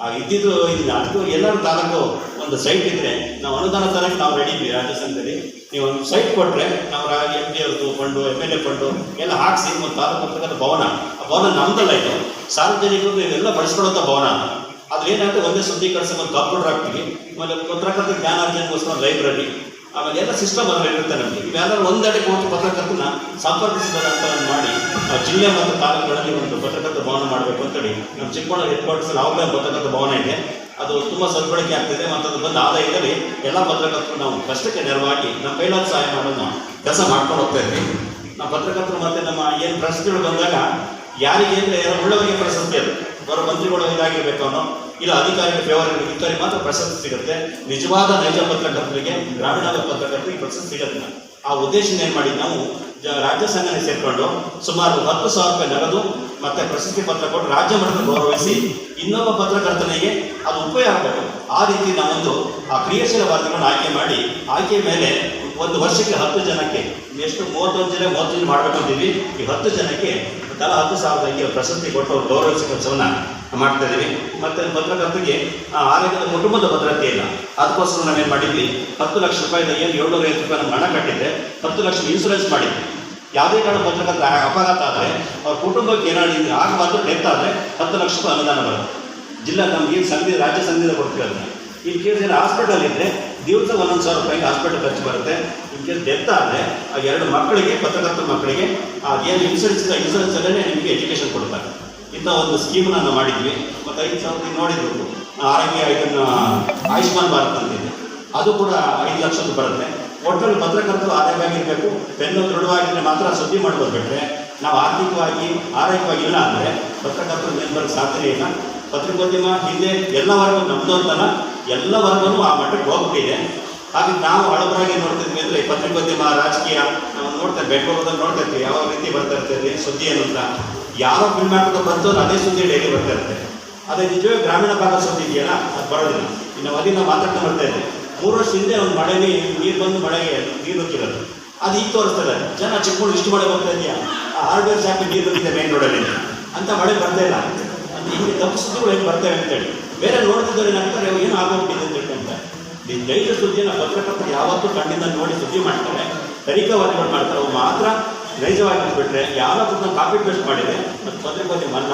Speaker 3: ಆ ಇದ್ದಿದ್ದು ಇದು ಅದಕ್ಕೂ ಎಲ್ಲರೂ ತಾಲೂಕು ಒಂದು ಸೈಟ್ ಇದ್ರೆ, ನಾವು ಅನುದಾನ ತರಕ್ಕೆ ನಾವು ರೆಡಿ ಇದ್ವಿ ರಾಜ್ಯ ಸಂಘದಲ್ಲಿ. ನೀವು ಒಂದು ಸೈಟ್ ಕೊಟ್ಟರೆ ನಾವು ಎಂ ಪಿ ಅವ್ರದ್ದು fund M L A fund ಎಲ್ಲ ಹಾಕಿಸಿ ಒಂದು ತಾಲೂಕು ಭವನ. ಆ ಭವನ ನಮ್ದಲ್ಲ ಇದು. ಸಾರ್ವಜನಿಕರು ಇದೆಲ್ಲ ಬಳಸ್ಕೊಳ್ಳೋಂಥ ಭವನ. ಅದ್ರ ಏನಾಗುತ್ತೆ, ಒಂದೇ ಸುದ್ದಿ ಕಳಿಸಿ ಒಂದು ಕಂಪ್ಯೂಟರ್ ಹಾಕ್ತೀವಿ. ಆಮೇಲೆ ಪತ್ರಕರ್ತ ಜ್ಞಾನಾರ್ಜನೆಗೋಸ್ಕರ ಲೈಬ್ರರಿ ಆಮೇಲೆ ಎಲ್ಲ ಸಿಸ್ಟಮ್ ಅದರಲ್ಲಿ ಇರುತ್ತೆ ನಮಗೆ. ಇವೆಲ್ಲ ಒಂದೆಡೆ ಒಂದು ಪತ್ರಕರ್ತನ ಸಂಪರ್ಕಿಸಬೇಕಂತ ಮಾಡಿ, ಆ ಜಿಲ್ಲೆ ಮತ್ತು ತಾಲೂಕುಗಳಲ್ಲಿ ಒಂದು ಪತ್ರಕರ್ತ ಭವನ ಮಾಡಬೇಕು ಅಂತೇಳಿ ನಮ್ಮ ಚಿಕ್ಕಬಳ್ಳಾಪುರ ಹೆಡ್ ಕ್ವಾರ್ಟರ್ಸ್ ಆವಾಗಲೇ ಪತ್ರಕರ್ತ ಭವನ ಇದೆ. ಅದು ತುಂಬ ಸದ್ಬಳಕೆ ಆಗ್ತಿದೆ ಮತ್ತು ಅದು ಬಂದು ಆದಾಯದಲ್ಲಿ ಎಲ್ಲ ಪತ್ರಕರ್ತರು ನಾವು ಕಷ್ಟಕ್ಕೆ ನೆರವಾಗಿ ನಮ್ಮ ಕೈಲಾದ ಸಹಾಯ ಮಾಡೋದು ನಾವು ಕೆಲಸ ಮಾಡ್ಕೊಂಡು ಹೋಗ್ತಾ ಇದ್ವಿ. ನಮ್ಮ ಪತ್ರಕರ್ತರು ಮತ್ತು ನಮ್ಮ ಏನು ಪ್ರಶ್ನೆಗಳು ಬಂದಾಗ ಯಾರಿಗೆ ಉಳ್ಳವರಿಗೆ ಪ್ರಶಸ್ತಿ ಅದು. ಬರೋ ಮಂತ್ರಿಗಳು ಇದಾಗಿರ್ಬೇಕು ಅನ್ನೋ ಇಲ್ಲ ಅಧಿಕಾರಿಗಳ ಫೇವರ್ ಇಂಥವ್ರಿಗೆ ಮಾತ್ರ ಪ್ರಶಸ್ತಿ ಸಿಗುತ್ತೆ. ನಿಜವಾದ ನೈಜ ಪತ್ರಕರ್ತರಿಗೆ ಗ್ರಾಮೀಣ ಪತ್ರಕರ್ತರಿಗೆ ಪ್ರಶಸ್ತಿ ಸಿಗೋದಿಲ್ಲ ಆ ಉದ್ದೇಶನ ಏನು ಮಾಡಿ ನಾವು ರಾಜ್ಯ ಸಂಘನೆ ಸೇರಿಕೊಂಡು ಸುಮಾರು ಹತ್ತು ಸಾವಿರ ರೂಪಾಯಿ ನಗದು ಮತ್ತೆ ಪ್ರಶಸ್ತಿ ಪತ್ರ ಕೊಟ್ಟು ರಾಜ್ಯ ಮಟ್ಟದ ಗೌರವಿಸಿ ಇನ್ನೊಬ್ಬ ಪತ್ರಕರ್ತನಿಗೆ ಅದು ಉಪಯೋಗ ಆಗಬೇಕು. ಆ ರೀತಿ ನಾವೊಂದು ಆ ಕ್ರಿಯಾಶೀಲ ವಾರ್ತೆಗಳನ್ನು ಆಯ್ಕೆ ಮಾಡಿ, ಆಯ್ಕೆ ಮೇಲೆ ಒಂದು ವರ್ಷಕ್ಕೆ ಹತ್ತು ಜನಕ್ಕೆ ಎಷ್ಟು ಮೂವತ್ತೊಂದು ಜನ ಮೂವತ್ತು ಜನ ಮಾಡ್ಬೇಕಂತೀವಿ ಈ ಹತ್ತು ಜನಕ್ಕೆ ತಲಾ ಹತ್ತು ಸಾವಿರದಂಗೆ ಪ್ರಶಸ್ತಿ ಕೊಟ್ಟು ಅವ್ರು ಗೌರವಿಸಿ ಕೆಲಸವನ್ನ ಮಾಡ್ತಾ ಇದ್ದೀವಿ. ಮತ್ತೆ ಪತ್ರಕರ್ತರಿಗೆ ಆರೋಗ್ಯದ ಕುಟುಂಬದ ಭದ್ರತೆ ಇಲ್ಲ. ಅದಕ್ಕೋಸ್ಕರ ನಾವೇನು ಮಾಡಿದ್ವಿ? ಹತ್ತು ಲಕ್ಷ ರೂಪಾಯಿ ಏಳ್ನೂರ ಐವತ್ತು ರೂಪಾಯಿ ಹಣ ಕಟ್ಟಿದ್ದೆ ಹತ್ತು ಲಕ್ಷ ಇನ್ಸೂರೆನ್ಸ್ ಮಾಡಿದ್ವಿ. ಯಾವುದೇ ಕಾರಣ ಪತ್ರಕರ್ತ ಅಪಘಾತ ಆದರೆ ಅವ್ರ ಕುಟುಂಬಕ್ಕೆ ಏನಾದ್ರು ಆಗಬಾರ್ದು ಡೆತ್ ಆದರೆ ಹತ್ತು ಲಕ್ಷ ರೂಪಾಯಿ ಅನುದಾನ ಬರುತ್ತೆ. ಜಿಲ್ಲಾ ನಮಗೆ ಸಂಧಿ ರಾಜ್ಯ ಸಂಘದಿಂದ ಕೊಡ್ತೀವಿ ಅದನ್ನ. ಇನ್ ಕೇಸ್ ಏನು ಹಾಸ್ಪಿಟಲ್ ಇದ್ದರೆ ದಿವಸ ಒಂದೊಂದು ಸಾವಿರ ರೂಪಾಯಿಗೆ ಹಾಸ್ಪಿಟಲ್ ಖರ್ಚು ಬರುತ್ತೆ. ಇನ್ ಕೇಸ್ ಡೆತ್ ಆದರೆ ಆ ಎರಡು ಮಕ್ಕಳಿಗೆ, ಪತ್ರಕರ್ತ ಮಕ್ಕಳಿಗೆ, ಆ ಏನು ಇನ್ಸೂರೆನ್ಸ್ ಇದೆ ಇನ್ಸೂರೆನ್ಸ್ ಅಲ್ಲೇ ನಿಮಗೆ ಎಜುಕೇಷನ್ ಕೊಡ್ತಾರೆ. ಇಂಥ ಒಂದು ಸ್ಕೀಮ್ ನಾವು ಮಾಡಿದ್ವಿ. ಮತ್ತು ಐದು ಸಾವಿರದ ನೋಡಿದ್ರು ಆರೋಗ್ಯ ಇದನ್ನು ಆಯುಷ್ಮಾನ್ ಭಾರತ್ ಅಂತಿದೆ ಅದು ಕೂಡ ಐದು ಲಕ್ಷದ್ದು ಬರುತ್ತೆ. ಒಟ್ಟಲ್ಲಿ ಪತ್ರಕರ್ತರು ಆದಾಯವಾಗಿರಬೇಕು ಬೆನ್ನು ದೃಢವಾಗಿದ್ರೆ ಮಾತ್ರ ಸುದ್ದಿ ಮಾಡ್ಬೋದು ಬಿಟ್ಟರೆ ನಾವು ಆರ್ಥಿಕವಾಗಿ ಆರೋಗ್ಯವಾಗಿ ಇಲ್ಲ ಅಂದರೆ ಪತ್ರಕರ್ತರು ಮೇಲೆ ಸಾಧ್ಯ ಇಲ್ಲ. ಪತ್ರಿಕೋದ್ಯಮ ಹಿಂದೆ ಎಲ್ಲ ವರ್ಗ ನಮ್ಮದು ಅಂತಲ್ಲ ಎಲ್ಲ ವರ್ಗನೂ ಆ ಮಟ್ಟಕ್ಕೆ ಹೋಗ್ಬಿಟ್ಟಿದೆ. ಹಾಗೆ ನಾವು ಹಳಬರಾಗಿ ನೋಡ್ತಿದ್ವಿ ಅಂದರೆ ಪತ್ರಿಕೋದ್ಯಮ, ರಾಜಕೀಯ, ನಾವು ನೋಡ್ತೇವೆ ಬೆಂಗಳೂರದಲ್ಲಿ ನೋಡ್ತಾ ಇರ್ತೀವಿ ಯಾವ ರೀತಿ ಬರ್ತಾ ಇರ್ತೀವಿ ಸುದ್ದಿ ಏನು ಅಂತ. ಯಾವ ಫಿಲ್ಮ್ ಬಂತವ್ರು ಬಂತು ಅದೇ ಸುದ್ದಿ ಡೈಲಿ ಬರ್ತಾ ಇರ್ತೇವೆ ಅದೇ ನಿಜವೇ ಗ್ರಾಮೀಣ ಭಾಗದ ಸುದ್ದಿ ಇದೆಯಲ್ಲ, ಅದು ಬರೋದಿಲ್ಲ. ಇನ್ನು ನಾವು ಮಾತಾಡ್ತಾ ಬರ್ತಾ ಇದ್ದೆ ಮೂರು ವರ್ಷ ಹಿಂದೆ ಒಂದು ಮಳೆಗೆ ನೀರು ಬಂದು ಮಳೆಗೆ ನೀರು ಬರ್ತಿರೋದು ಅದು ಈಗ ತೋರಿಸ್ತಾರೆ ಜನ ಚಿಕ್ಕಮಗಳು ಇಷ್ಟು ಮಳೆ ಬರ್ತಾ ಇದೆಯಾ? ಆ ಹಾರ್ಡ್ವೇರ್ ಶಾಪಿ ನೀರು ಬರ್ತಿದೆ ಮೇನ್ ರೋಡಲ್ಲಿ ಅಂತ ಮಳೆ ಬರ್ತಾ ಇಲ್ಲ. ಹಿಂಗೆ ತಪ್ಪು ಸುದ್ದಿಗಳು ಹೆಂಗೆ ಬರ್ತವೆ ಅಂತೇಳಿ ಬೇರೆ ನೋಡ್ತಿದ್ದಾರೆ ಅವು ಏನು ಆಗೋಗ್ಬಿಟ್ಟಿದೆ ಅಂತ ತಿಳ್ಕೊಂತಾರೆ ಈ ನೈಜ ಸುದ್ದಿಯನ್ನು ಪತ್ರಕರ್ತರು ಯಾವತ್ತೂ ಕಣ್ಣಿಂದ ನೋಡಿ ಸುದ್ದಿ ಮಾಡ್ತಾರೆ. ತನಿಖಾವಾದಿಗಳು ಮಾಡ್ತಾರೆ. ಅವು ಮಾತ್ರ ನೈಜವಾಗಿ ಬಿಟ್ರೆ ಯಾವತ್ತೂ ಕಾಪಿ ಪೇಸ್ಟ್ ಮಾಡಿದೆ ಮತ್ತು ಪತ್ರಿಕೋದ್ಯಮ ಮಲ್ಲ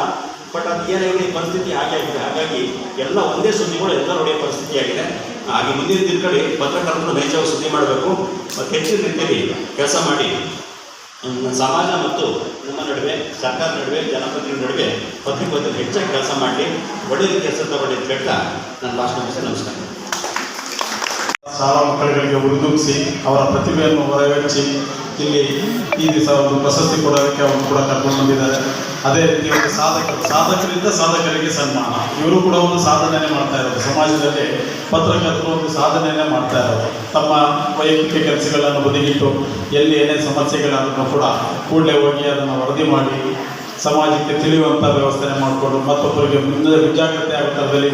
Speaker 3: ಬಟ್ ಅದು ಏನಾಗಿದೆ ಪರಿಸ್ಥಿತಿ ಹಾಗೆ ಆಗಿದೆ. ಹಾಗಾಗಿ ಎಲ್ಲ ಒಂದೇ ಸುದ್ದಿಗಳು ಎಲ್ಲ ಪರಿಸ್ಥಿತಿ ಆಗಿದೆ. ಹಾಗೆ ಮುಂದಿನ ದಿನಗಳಲ್ಲಿ ಪತ್ರಕರ್ತರು ನೈಜವಾಗಿ ಸುದ್ದಿ ಮಾಡಬೇಕು. ಮತ್ತು ಹೆಚ್ಚಿನ ರೀತಿಯಲ್ಲಿ ಕೆಲಸ ಮಾಡಿ ಸಮಾಜ ಮತ್ತು ನಮ್ಮ ನಡುವೆ ಸರ್ಕಾರ ನಡುವೆ ಜನಪ್ರತಿನಿಧಿ ನಡುವೆ ಪತ್ರಿಕೋದ್ಯಮ ಹೆಚ್ಚಾಗಿ ಕೆಲಸ ಮಾಡಿ ಒಳ್ಳೆಯ ಕೆಲಸ ತಗೊಂಡಿದ್ದು ಹೇಳ್ತಾ ನನ್ನ ಭಾಷಣ ಮುಗಿಸಿ ನಮಸ್ಕಾರ.
Speaker 4: ಶಾಲಾ ಮಕ್ಕಳುಗಳಿಗೆ ಹುರಿದುಂಬಿಸಿ ಅವರ ಪ್ರತಿಭೆಯನ್ನು ಹೊರಗಚ್ಚಿ ಇಲ್ಲಿ ಈ ದಿವಸ ಒಂದು ಪ್ರಶಸ್ತಿ ಕೊಡೋದಕ್ಕೆ ಅವರು ಕೂಡ ಕರ್ಕೊಂಡು ಬಂದಿದ್ದಾರೆ. ಅದೇ ರೀತಿ ಒಂದು ಸಾಧಕರು ಸಾಧಕರಿಂದ ಸಾಧಕರಿಗೆ ಸನ್ಮಾನ. ಇವರು ಕೂಡ ಒಂದು ಸಾಧನೆಯೇ ಮಾಡ್ತಾ ಇರೋದು. ಸಮಾಜದಲ್ಲಿ ಪತ್ರಕರ್ತರು ಒಂದು ಸಾಧನೆಯನ್ನೇ ಮಾಡ್ತಾ ಇರೋದು. ತಮ್ಮ ವೈಯಕ್ತಿಕ ಕೆಲಸಗಳನ್ನು ಬದಿಗಿಟ್ಟು ಎಲ್ಲಿ ಏನೇ ಸಮಸ್ಯೆಗಳಾದರೂ ಕೂಡ ಕೂಡಲೇ ಹೋಗಿ ಅದನ್ನು ವರದಿ ಮಾಡಿ ಸಮಾಜಕ್ಕೆ ತಿಳಿಯುವಂಥ ವ್ಯವಸ್ಥೆ ಮಾಡಿಕೊಂಡು ಮತ್ತೊಬ್ಬರಿಗೆ ಮುಂದೆ ಮುಂಜಾಗ್ರತೆ ಆಗೋ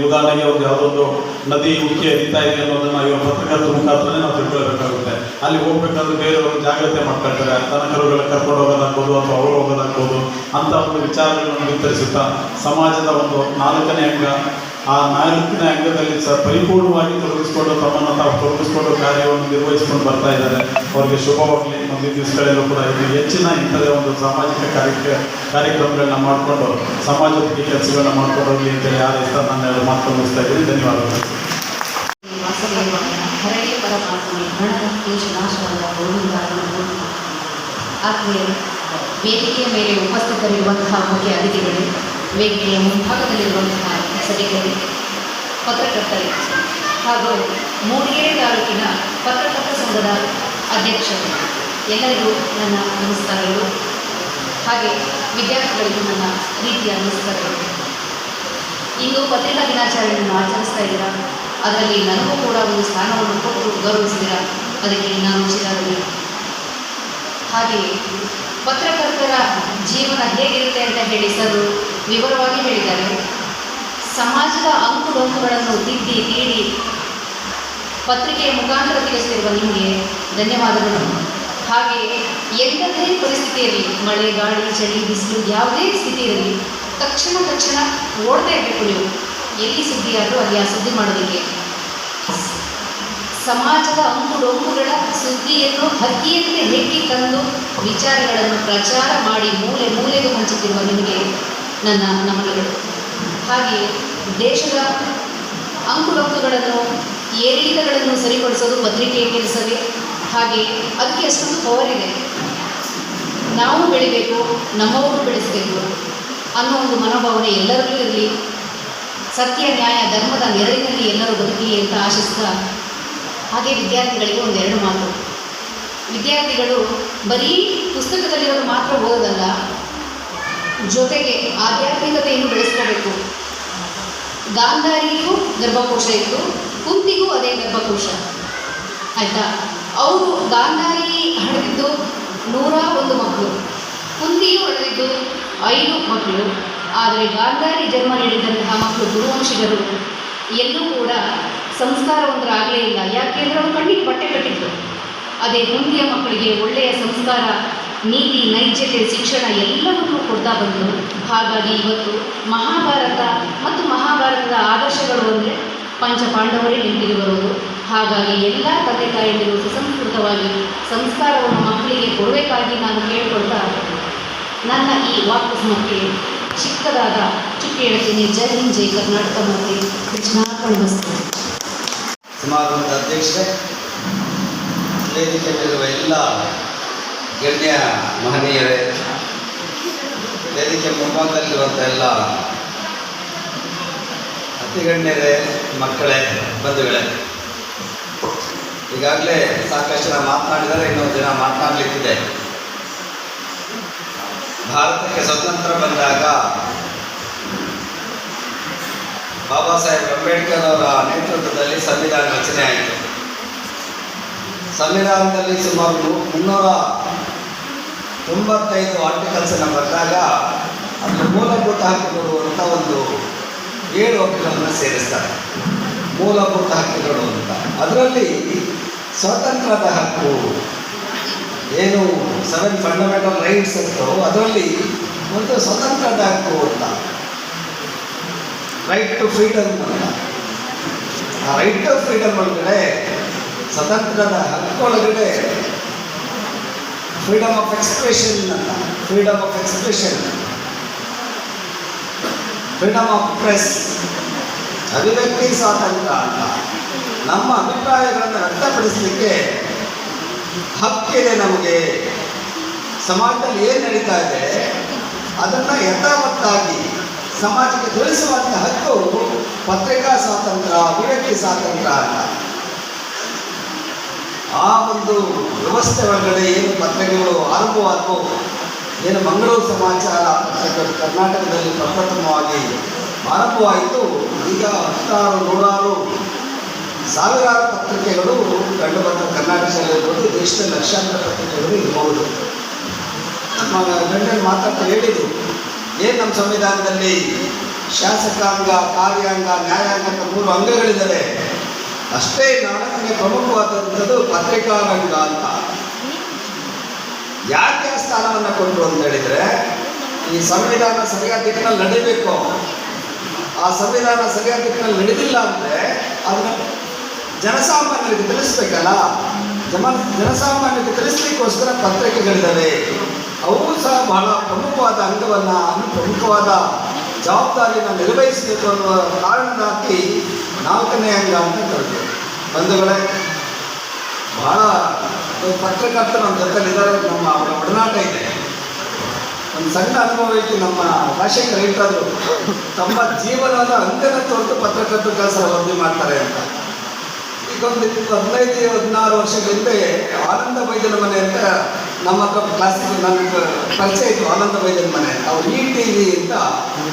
Speaker 4: ಉದಾಹರಣೆಗೆ ಒಂದು ಯಾವುದೊಂದು ನದಿ ಉಕ್ಕಿ ಹರಿತಾ ಇದೆ ಅನ್ನೋದನ್ನ ಇವಾಗ ಪತ್ರಕರ್ತರ ಮುಖಾಂತರನೇ ನಾವು ತಿಳ್ಕೊಳ್ಬೇಕಾಗುತ್ತೆ. ಅಲ್ಲಿ ಹೋಗ್ಬೇಕಾದ್ರೆ ಬೇರೆಯವರು ಜಾಗ್ರತೆ ಮಾಡ್ಕೊಳ್ತಾರೆ. ಕರುಗಳ ಕರ್ಕೊಂಡು ಹೋಗೋದಾಗ್ಬೋದು ಅಥವಾ ಅವರು ಹೋಗೋದಾಗ್ಬೋದು. ಅಂತ ಒಂದು ವಿಚಾರಗಳನ್ನು ವಿತರಿಸುತ್ತಾ ಸಮಾಜದ ಒಂದು ನಾಲ್ಕನೇ ಅಂಗ ಆ ನಾಲ್ಕಿನ ಅಂಗದಲ್ಲಿ ಸಹ ಪರಿಪೂರ್ಣವಾಗಿ ತೊಡಗಿಸ್ಕೊಂಡು ತಮ್ಮನ್ನು ತಾವು ತೊಡಗಿಸ್ಕೊಂಡು ಕಾರ್ಯವನ್ನು ನಿರ್ವಹಿಸ್ಕೊಂಡು ಬರ್ತಾ ಇದ್ದಾರೆ. ಅವರಿಗೆ ಶುಭವಾಗಲಿ ಮುಂದಿನ ದಿವಸಗಳಲ್ಲೂ ಕೂಡ ಇದು ಹೆಚ್ಚಿನ ಇಂಥದೇ ಒಂದು ಸಾಮಾಜಿಕ ಕಾರ್ಯ ಕಾರ್ಯಕ್ರಮಗಳನ್ನ ಮಾಡಿಕೊಂಡು, ಸಮಾಜಕ್ಕೆ ಕೆಲಸಗಳನ್ನ ಮಾಡ್ಕೊಂಡು ಹೋಗಲಿ ಯಾರು ಹೆಸರು ನಾನು ಮಾತು ಮುಗಿಸ್ತಾ ಇದ್ದೀನಿ. ಧನ್ಯವಾದಗಳು.
Speaker 5: ವೇದಿಕೆಯ ಮೇಲೆ ಉಪಸ್ಥಿತರಿರುವಂತಹ ಮುಖ್ಯ ಅತಿಥಿಗಳು, ವೇದಿಕೆಯ ಮುಂಭಾಗದಲ್ಲಿರುವಂತಹ ಪತ್ರಕರ್ತರು. ಹಾಗೂ ಮೂಡಿಗೆರೆ ತಾಲೂಕಿನ ಪತ್ರಕರ್ತ ಸಂಘದ ಅಧ್ಯಕ್ಷರು. ಎಲ್ಲರಿಗೂ ನನ್ನ ನಮಸ್ಕಾರಗಳು. ಹಾಗೆ ವಿದ್ಯಾರ್ಥಿಗಳಿಗೂ ನನ್ನ ರೀತಿಯ ನಮಸ್ಕಾರಗಳು. ಇಂದು ಪತ್ರಿಕಾ ದಿನಾಚರಣೆಯನ್ನು ಆಚರಿಸ್ತಾ ಇದ್ದೀರಾ? ಅದರಲ್ಲಿ ನನಗೂ ಕೂಡ ಒಂದು ಸ್ಥಾನವನ್ನು ಕೊಟ್ಟು ಗೌರವಿಸಿದ್ದೀರಾ? ಅದಕ್ಕೆ ನಾನು ಚಿರಾಗಲಿ ಹಾಗೆಯೇ ಪತ್ರಕರ್ತರ ಜೀವನ ಹೇಗಿರುತ್ತೆ ಅಂತ ಹೇಳಿ ಸರ್ ವಿವರವಾಗಿ ಹೇಳಿದ್ದಾರೆ. ಸಮಾಜದ ಅಂಕು ಡೊಂಕುಗಳನ್ನು ತಿದ್ದಿ ತೀಡಿ ಪತ್ರಿಕೆಯ ಮುಖಾಂತರ ತಿಳಿಸ್ತಿರುವ ನಿಮಗೆ ಧನ್ಯವಾದಗಳು. ಹಾಗೆ ಎಂಥದೇ ಪರಿಸ್ಥಿತಿಯಲ್ಲಿ ಮಳೆ, ಗಾಳಿ, ಚಳಿ, ಬಿಸಿಲು ಯಾವುದೇ ಸ್ಥಿತಿ ಇರಲಿ, ತಕ್ಷಣ ತಕ್ಷಣ ಓಡ್ತಾ ಇರಬೇಕು ನೀವು. ಎಲ್ಲಿ ಸುದ್ದಿಯಾದರೂ ಅಲ್ಲಿ ಆ ಸುದ್ದಿ ಮಾಡೋದಕ್ಕೆ. ಸಮಾಜದ ಅಂಕು ಡೊಂಕುಗಳ ಸುದ್ದಿಯನ್ನು ಹಕ್ಕಿಯಂತೆ ಹೆಕ್ಕಿ ತಂದು ವಿಚಾರಗಳನ್ನು ಪ್ರಚಾರ ಮಾಡಿ ಮೂಲೆ ಮೂಲೆಗೆ ಹಂಚುತ್ತಿರುವ ನಿಮಗೆ ನನ್ನ ನಮನಗಳು. ಹಾಗೆ ದೇಶದ ಅಂಕುಡೊಂಕುಗಳನ್ನು, ಏರಿಳಿತಗಳನ್ನು ಸರಿಪಡಿಸೋದು ಪತ್ರಿಕೆಯ ಕೆಲಸವೇ? ಹಾಗೆ ಅದಕ್ಕೆ ಅಷ್ಟೊಂದು ಪವರ್ ಇದೆ. ನಾವು ಬೆಳಿಬೇಕು, ನಮ್ಮವರು ಬೆಳೆಸಬೇಕು ಅನ್ನೋ ಒಂದು ಮನೋಭಾವನೆ ಎಲ್ಲರಲ್ಲೂ ಇರಲಿ. ಸತ್ಯ, ನ್ಯಾಯ, ಧರ್ಮದ ನೆರಳಿನಲ್ಲಿ ಎಲ್ಲರೂ ಬದುಕಲಿ ಅಂತ ಆಶಿಸ್ತಾ ಹಾಗೆ ವಿದ್ಯಾರ್ಥಿಗಳಿಗೆ ಒಂದೆರಡು ಮಾತು. ವಿದ್ಯಾರ್ಥಿಗಳು ಬರೀ ಪುಸ್ತಕದಲ್ಲಿರೋದು ಮಾತ್ರ ಓದೋದಲ್ಲ, ಜೊತೆಗೆ ಆಧ್ಯಾತ್ಮಿಕತೆಯನ್ನು ಬೆಳೆಸ್ಕೋಬೇಕು. ಗಾಂಧಾರಿಗೂ ಗರ್ಭಕೋಶ ಇತ್ತು, ಕುಂತಿಗೂ ಅದೇ ಗರ್ಭಕೋಶ. ಆಯಿತಾ? ಅವರು ಗಾಂಧಾರಿ ಹಡೆದಿದ್ದು ನೂರ ಒಂದು ಮಕ್ಕಳು. ಕುಂತಿಯು ಹಡೆದಿದ್ದು ಐದು ಮಕ್ಕಳು. ಆದರೆ ಗಾಂಧಾರಿ ಜನ್ಮ ನೀಡಿದಂತಹ ಮಕ್ಕಳು ಗುರುವಂಶಿಗರು ಎಲ್ಲೂ ಕೂಡ ಸಂಸ್ಕಾರ ಸಂಸ್ಕಾರವಂತರಾಗಲೇ ಇಲ್ಲ. ಯಾಕೆಂದರೆ ಅವರು ಕಣ್ಣಿಗೆ ಬಟ್ಟೆ ಕಟ್ಟಿದ್ರು. ಅದೇ ಕುಂತಿಯ ಮಕ್ಕಳಿಗೆ ಒಳ್ಳೆಯ ಸಂಸ್ಕಾರ ನೀತಿ ನೈಜತೆ ಶಿಕ್ಷಣ ಎಲ್ಲವನ್ನೂ ಕೊಡ್ತಾ ಬಂದರು. ಹಾಗಾಗಿ ಇವತ್ತು ಮಹಾಭಾರತ ಮತ್ತು ಮಹಾಭಾರತದ ಆದರ್ಶಗಳು ಅಂದರೆ ಪಂಚ ಪಾಂಡವರೇ ನೆನಪಿಗೆ ಬರುವುದು ಹಾಗಾಗಿ ಎಲ್ಲ ತಂದೆ ತಾಯಿಯರು ಸುಸಂಸ್ಕೃತವಾಗಿ ಸಂಸ್ಕಾರವನ್ನು ಮಕ್ಕಳಿಗೆ ಕೊಡಬೇಕಾಗಿ ನಾನು ಕೇಳಿಕೊಳ್ತಾ ನನ್ನ ಈ ವಾಕ್ಸಮಕ್ಕೆ ಚಿಕ್ಕದಾದ ಚುಕ್ಕಿ ಹೇಳ್ತೀನಿ ಜೈ ಹಿಂದ್, ಜೈ ಕರ್ನಾಟಕ ಮತ್ತೆ
Speaker 6: ಸಮಾರಂಭದ ಮೇಲಿರುವ ಎಲ್ಲ ಗಣ್ಯ ಮಹನೀಯರೇ, ವೇದಿಕೆ ಮುಂಭಾಗದಲ್ಲಿರುವಂಥ ಎಲ್ಲ ಅತಿಗಣ್ಯರೇ, ಮಕ್ಕಳೇ, ಬಂಧುಗಳೇ, ಈಗಾಗಲೇ ಸಾಕಷ್ಟು ಜನ ಮಾತನಾಡಿದರೆ ಇನ್ನೊಂದು ಜನ ಮಾತನಾಡಲಿಕ್ಕಿದೆ. ಭಾರತಕ್ಕೆ ಸ್ವತಂತ್ರ ಬಂದಾಗ ಬಾಬಾ ಸಾಹೇಬ್ ಅಂಬೇಡ್ಕರ್ ಅವರ ನೇತೃತ್ವದಲ್ಲಿ ಸಂವಿಧಾನ ರಚನೆ ಆಯಿತು. ಸಂವಿಧಾನದಲ್ಲಿ ಸುಮಾರು ಮುನ್ನೂರ ತೊಂಬತ್ತೈದು ಆರ್ಟಿಕಲ್ಸನ್ನು ಬಂದಾಗ ಅದನ್ನು ಮೂಲಭೂತ ಹಕ್ಕುಗಳು ಒಂದು ಏಳು ಹಕ್ಕುಗಳನ್ನು ಸೇರಿಸ್ತಾರೆ. ಮೂಲಭೂತ ಹಕ್ಕುಗಳು ಅಂತ. ಅದರಲ್ಲಿ ಸ್ವಾತಂತ್ರ್ಯದ ಹಕ್ಕು ಏನು ಸೆವೆನ್ ಫಂಡಮೆಂಟಲ್ ರೈಟ್ಸ್ ಅಂತ ಅದರಲ್ಲಿ ಒಂದು ಸ್ವತಂತ್ರದ ಹಕ್ಕು ಅಂತ. ರೈಟ್ ಟು ಫ್ರೀಡಮ್ ಅಂತ. ಆ ರೈಟ್ ಟು ಫ್ರೀಡಮ್ ಒಳಗಡೆ ಸ್ವತಂತ್ರದ ಹಕ್ಕೊಳಗಡೆ ಫ್ರೀಡಮ್ ಆಫ್ ಎಕ್ಸ್ಪ್ರೆಷನ್ ಅಂತ freedom of expression freedom of press ಅಭಿವ್ಯಕ್ತಿ ಸ್ವಾತಂತ್ರ್ಯ ಅಂತ. ನಮ್ಮ ಅಭಿಪ್ರಾಯಗಳನ್ನು ವ್ಯಕ್ತಪಡಿಸಲಿಕ್ಕೆ ಹಕ್ಕಿದೆ ನಮಗೆ. ಸಮಾಜದಲ್ಲಿ ಏನು ನಡೀತಾ ಇದೆ? ಅದನ್ನು ಯಥಾವತ್ತಾಗಿ ಸಮಾಜಕ್ಕೆ ತಿಳಿಸುವಂಥ ಹಕ್ಕು ಪತ್ರಿಕಾ ಸ್ವಾತಂತ್ರ್ಯ ಅಭಿವ್ಯಕ್ತಿ ಸ್ವಾತಂತ್ರ್ಯ ಅಂತ. ಆ ಒಂದು ವ್ಯವಸ್ಥೆ ಒಳಗಡೆ ಏನು ಪತ್ರಿಕೆಗಳು ಆರಂಭವಾದವು, ಏನು ಮಂಗಳೂರು ಸಮಾಚಾರ ಪತ್ರಿಕೆ ಕರ್ನಾಟಕದಲ್ಲಿ ಪ್ರಪ್ರಥಮವಾಗಿ ಆರಂಭವಾಯಿತು, ಈಗ ಹತ್ತಾರು, ನೂರಾರು ಸಾವಿರಾರು ಪತ್ರಿಕೆಗಳು ಕಂಡು ಬಂದ ಕರ್ನಾಟಕದಲ್ಲಿರ್ಬೋದು ದೇಶದ ಲಕ್ಷಾಂತರ ಪತ್ರಿಕೆಗಳು ಇರಬಹುದು ನಮ್ಮ ಗಂಡರು ಮಾತಾಡ್ತಾ ಹೇಳಿದರು, ಏನು ನಮ್ಮ ಸಂವಿಧಾನದಲ್ಲಿ ಶಾಸಕಾಂಗ, ಕಾರ್ಯಾಂಗ, ನ್ಯಾಯಾಂಗ ಅಂತ ಮೂರು ಅಂಗಗಳಿದ್ದಾವೆ ಅಷ್ಟೇ ನಾಲ್ಕನೇ ಪ್ರಮುಖವಾದಂಥದ್ದು ಪತ್ರಿಕಾರಂಗ ಅಂತ. ಯಾಕೆ ಆ ಸ್ಥಾನವನ್ನು ಕೊಟ್ಟರು ಅಂತ ಹೇಳಿದ್ರೆ, ಈ ಸಂವಿಧಾನ ಸರಿಯಾದ ದಿಕ್ಕಿನಲ್ಲಿ ನಡೀಬೇಕು. ಆ ಸಂವಿಧಾನ ಸರಿಯಾದ ದಿಕ್ಕಿನಲ್ಲಿ ನಡೆದಿಲ್ಲ ಅಂದರೆ ಅದನ್ನು ಜನಸಾಮಾನ್ಯರಿಗೆ ತಿಳಿಸ್ಬೇಕಲ್ಲ. ಜನ ಜನಸಾಮಾನ್ಯರಿಗೆ ತಿಳಿಸ್ಲಿಕ್ಕೋಸ್ಕರ ಪತ್ರಿಕೆಗಳಿದ್ದಾವೆ ಅವು ಸಹ ಬಹಳ ಪ್ರಮುಖವಾದ ಅಂಗವನ್ನು ಪ್ರಮುಖವಾದ ಜವಾಬ್ದಾರಿಯನ್ನು ನಿರ್ವಹಿಸಬೇಕು ಅನ್ನುವ ಕಾರಣದಾಗಿ ನಾಲ್ಕನೇ ಅಂಗ ಅಂತ ಕರೆದು ಬಂಧುಗಳೇ, ಬಹಳ ಪತ್ರಕರ್ತ ನಮ್ಮ ಜೊತೆಲಿದ್ದಾರೆ, ನಮ್ಮ ಅವರ ಒಡನಾಟ ಇದೆ. ಒಂದು ಸಣ್ಣ ಅನುಭವ ಐತಿ ನಮ್ಮ ಭಾಷೆಗೆ ರೈತರು ತಮ್ಮ ಜೀವನದ ಅಂತ್ಯದ ತೊರೆದು ಪತ್ರಕರ್ತರ ಕೆಲಸ ವರದಿ ಮಾಡ್ತಾರೆ ಅಂತ. ಈಗೊಂದು ಹದಿನೈದು, ಹದಿನಾರು ವರ್ಷಗಳಿಂದ ಆನಂದ ಬೈದನ ಮನೆ ಅಂತ ನಮ್ಮ ಕ್ಲಾಸಿಗೆ ನನಗೆ ಪರಿಚಯ ಇತ್ತು, ಆನಂದ ಬೈದನ ಮನೆ. ಅವ್ರು ಈ ಟಿ ವಿ ಅಂತ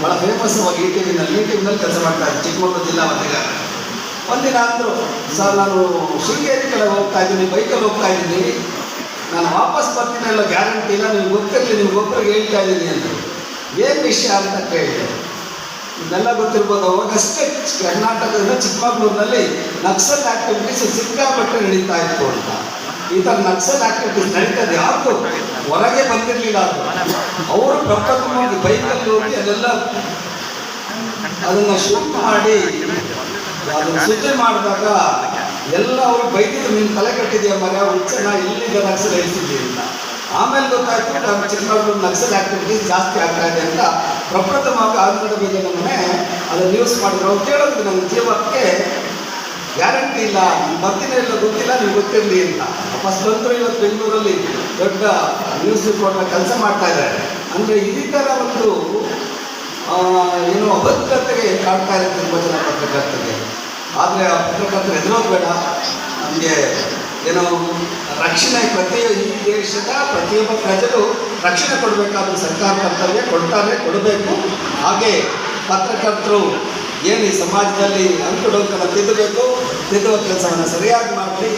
Speaker 6: ಭಾಳ ಫೇಮಸ್ ಅವಾಗ ಇ ಟಿ ವಿನಲ್ಲಿ ಇ ಟಿ ವಿನಲ್ಲಿ ಕೆಲಸ ಮಾಡ್ತಾರೆ, ಚಿಕ್ಕಮಗಳೂರು ಜಿಲ್ಲಾ ವತಿಗ ಒಂದಿನ ಅಂದರು ಸರ್, ನಾನು ಶೃಂಗೇರಿ ಕಡೆ ಹೋಗ್ತಾ ಇದ್ದೀನಿ, ಬೈಕಲ್ಲಿ ಹೋಗ್ತಾ ಇದ್ದೀನಿ. ನಾನು ವಾಪಸ್ ಬರ್ತೀನಿ ಅನ್ನೋ ಗ್ಯಾರಂಟಿ ಇಲ್ಲ ನಿಮ್ಗೆ ಗೊತ್ತಿರಲಿ ನಿಮ್ಗೆ ಒಬ್ಬರಿಗೆ ಹೇಳ್ತಾ ಇದ್ದೀನಿ ಅಂತ. ಏನು ವಿಷಯ ಅಂತ ಕೇಳಿದೆ ಇದೆಲ್ಲ ಗೊತ್ತಿರ್ಬೋದು ಅವಾಗಷ್ಟೇ ಕರ್ನಾಟಕದಿಂದ ಚಿಕ್ಕಮಗಳೂರಿನಲ್ಲಿ ನಕ್ಸಲ್ ಆಕ್ಟಿವಿಟೀಸ್ ಸಿಕ್ಕಾಪಟ್ಟೆ ನಡೀತಾ ಇತ್ತು ಅಂತ. ಈ ಥರ ನಕ್ಸಲ್ ಆಕ್ಟಿವಿಟೀಸ್ ನಡೀತದೆ ಯಾರು ಹೊರಗೆ ಬಂದಿರಲಿಲ್ಲ ಅದು. ಅವರು ಪ್ರಪ್ರಥಮವಾಗಿ ಬೈಕಲ್ಲಿ ಹೋಗಿ ಅದೆಲ್ಲ ಅದನ್ನು ಶೂಟ್ ಮಾಡಿ ಅದನ್ನು ಸುದ್ದಿ ಮಾಡಿದಾಗ ಎಲ್ಲ ಅವರು ಬೈದಿದ್ರು, ನೀನು ತಲೆ ಕಟ್ಟಿದೆಯ ಮಗ ಹುಚ್ಚನ ಎಲ್ಲಿಂದ ನಕ್ಸಲ್ ಹೇಳ್ತಿದ್ದೀನಿ ಆಮೇಲೆ ಗೊತ್ತಾಯ್ತು ನಮ್ಮ ಚಿಕ್ಕಮಗಳೂರು ನಕ್ಸಲ್ ಆಕ್ಟಿವಿಟೀಸ್ ಜಾಸ್ತಿ ಆಗ್ತಾ ಇದೆ ಅಂತ ಪ್ರಪ್ರಥಮವಾಗಿ ಆಂಧ್ರದ ಬಗ್ಗೆ ನಮ್ಮನೆ ಅದನ್ನು ನ್ಯೂಸ್ ಮಾಡಿದ್ರು. ಅವ್ರು ಕೇಳೋದು ನಮ್ಮ ಜೀವಕ್ಕೆ ಗ್ಯಾರಂಟಿ ಇಲ್ಲ, ಬರ್ತೀನಿ ಇಲ್ಲ, ಗೊತ್ತಿಲ್ಲ, ನೀವು ಗೊತ್ತಿರಲಿ ಅಂತ. ವಾಪಸ್ ಬಂದರು, ಇವತ್ತು ಬೆಂಗಳೂರಲ್ಲಿ ದೊಡ್ಡ ನ್ಯೂಸ್ ರಿಪೋರ್ಟ್ನ ಕೆಲಸ ಮಾಡ್ತಾ ಇದ್ದಾರೆ. ಅಂದರೆ ಈ ಥರ ಒಂದು ಏನು ಪತ್ರಕರ್ತರಿಗೆ ಕಾಡ್ತಾ ಇರುತ್ತೆ ತುಂಬ ಜನ ಪತ್ರಕರ್ತರಿಗೆ. ಆದರೆ ಆ ಪತ್ರಕರ್ತರು ಎದುರೋದು ಬೇಡ ನಮಗೆ ಏನೋ ರಕ್ಷಣೆ ಪ್ರತಿ ಈ ದೇಶದ ಪ್ರತಿಯೊಬ್ಬ ಪ್ರಜರು ರಕ್ಷಣೆ ಕೊಡಬೇಕಾದ ಸರ್ಕಾರ ಕರ್ತವ್ಯ ಕೊಡ್ತಾರೆ, ಕೊಡಬೇಕು. ಹಾಗೆ ಪತ್ರಕರ್ತರು ಏನು ಈ ಸಮಾಜದಲ್ಲಿ ಅಂಕುಡೊಂಕನ್ನು ತಿದ್ದಬೇಕು ತಿದ್ದುವ ಕೆಲಸವನ್ನು ಸರಿಯಾಗಿ ಮಾಡಿ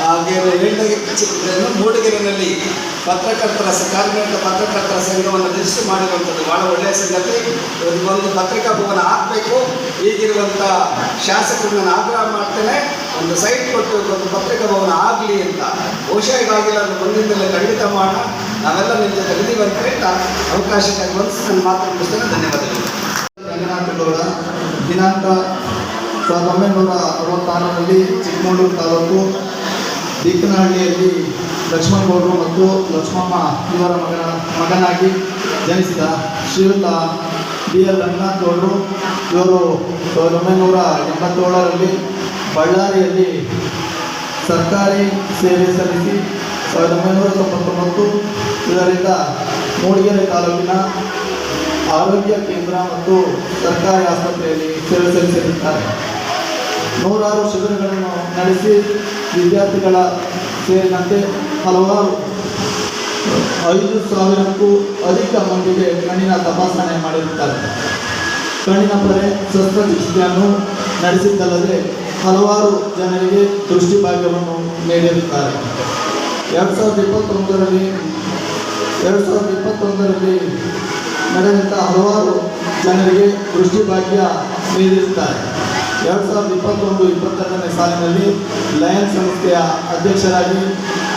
Speaker 6: ಹಾಗೆ ಹೇಳಿದಾಗೆ ಚಿ- ಏನು ಮೂಡಿಗೆರೆಯಲ್ಲಿ ಪತ್ರಕರ್ತರ ಕಾರ್ಮಿಕ ಪತ್ರಕರ್ತರ ಸಂಘವನ್ನು ರಿಜಿಸ್ಟರ್ ಮಾಡಿರುವಂಥದ್ದು ಭಾಳ ಒಳ್ಳೆಯ ಸಂಗತಿ. ಒಂದು ಪತ್ರಿಕಾ ಭವನ ಹಾಕಬೇಕು. ಈಗಿರುವಂಥ ಶಾಸಕರು ನಾನು ಆಗ್ರಹ ಮಾಡ್ತೇನೆ. ಒಂದು ಸೈಟ್ ಕೊಟ್ಟು ಒಂದು ಪತ್ರಿಕಾ ಭವನ ಆಗಲಿ ಅಂತ. ಬಹುಶಃ ಇದಾಗಿಲ್ಲ ಅದು ಮುಂದಿನದಲ್ಲೇ ಖಂಡಿತ ಮಾಡೋಣ. ನಾವೆಲ್ಲ ನಿಮ್ಮ ಜೊತೆ ಇದ್ದೀವಂತ ಅವಕಾಶ ಬಂದು ನನ್ನ ಧನ್ಯವಾದಗಳು.
Speaker 7: ರಂಗನಾಥಗೌಡ ದಿನಾಂಕ ಸಾವಿರದ ಒಂಬೈನೂರ ಅರವತ್ತಾರರಲ್ಲಿ ಚಿಕ್ಕಮಗಳೂರು ತಾಲೂಕು ದೀಕನಹಳ್ಳಿಯಲ್ಲಿ ಲಕ್ಷ್ಮಣಗೌಡರು ಮತ್ತು ಲಕ್ಷ್ಮಮ್ಮ ಇವರ ಮಗನ ಮಗನಾಗಿ ಜನಿಸಿದ ಶ್ರೀಯುತ ಬಿ ಎಲ್ ರಂಗನಾಥಗೌಡರು ಇವರು ಸಾವಿರದ ಒಂಬೈನೂರ ಎಂಬತ್ತೇಳರಲ್ಲಿ ಬಳ್ಳಾರಿಯಲ್ಲಿ ಸರ್ಕಾರಿ ಸೇವೆ ಸಲ್ಲಿಸಿ ಸಾವಿರದ ಒಂಬೈನೂರ ತೊಂಬತ್ತೊಂಬತ್ತು ಇದರಿಂದ ಮೂಡಿಗೆರೆ ತಾಲೂಕಿನ ಆರೋಗ್ಯ ಕೇಂದ್ರ ಮತ್ತು ಸರ್ಕಾರಿ ಆಸ್ಪತ್ರೆಯಲ್ಲಿ ಸೇವೆ ಸಲ್ಲಿಸಿರುತ್ತಾರೆ ನೂರಾರು ಶಿಬಿರಗಳನ್ನು ನಡೆಸಿ ವಿದ್ಯಾರ್ಥಿಗಳ ಸೇರಿದಂತೆ ಹಲವಾರು ಐದು ಸಾವಿರಕ್ಕೂ ಅಧಿಕ ಮಂದಿಗೆ ಕಣ್ಣಿನ ತಪಾಸಣೆ ಮಾಡಿರುತ್ತಾರೆ. ಕಣ್ಣಿನ ಪೊರೆ ಶಸ್ತ್ರಚಿಕಿತ್ಸೆಯನ್ನು ನಡೆಸಿದ್ದಲ್ಲದೆ ಹಲವಾರು ಜನರಿಗೆ ದೃಷ್ಟಿಭಾಗ್ಯವನ್ನು ನೀಡಿರುತ್ತಾರೆ. ಎರಡು ಸಾವಿರದ ಇಪ್ಪತ್ತೊಂದರಲ್ಲಿ, ಎರಡು ಸಾವಿರದ ಇಪ್ಪತ್ತೊಂದರಲ್ಲಿ ನಡೆದಂಥ ಹಲವಾರು ಜನರಿಗೆ ದೃಷ್ಟಿಭಾಗ್ಯ ನೀಡಿರುತ್ತಾರೆ. ಎರಡು ಸಾವಿರದ ಇಪ್ಪತ್ತೊಂದು ಇಪ್ಪತ್ತೆರಡನೇ ಸಾಲಿನಲ್ಲಿ ಲಯನ್ಸ್ ಸಂಸ್ಥೆಯ ಅಧ್ಯಕ್ಷರಾಗಿ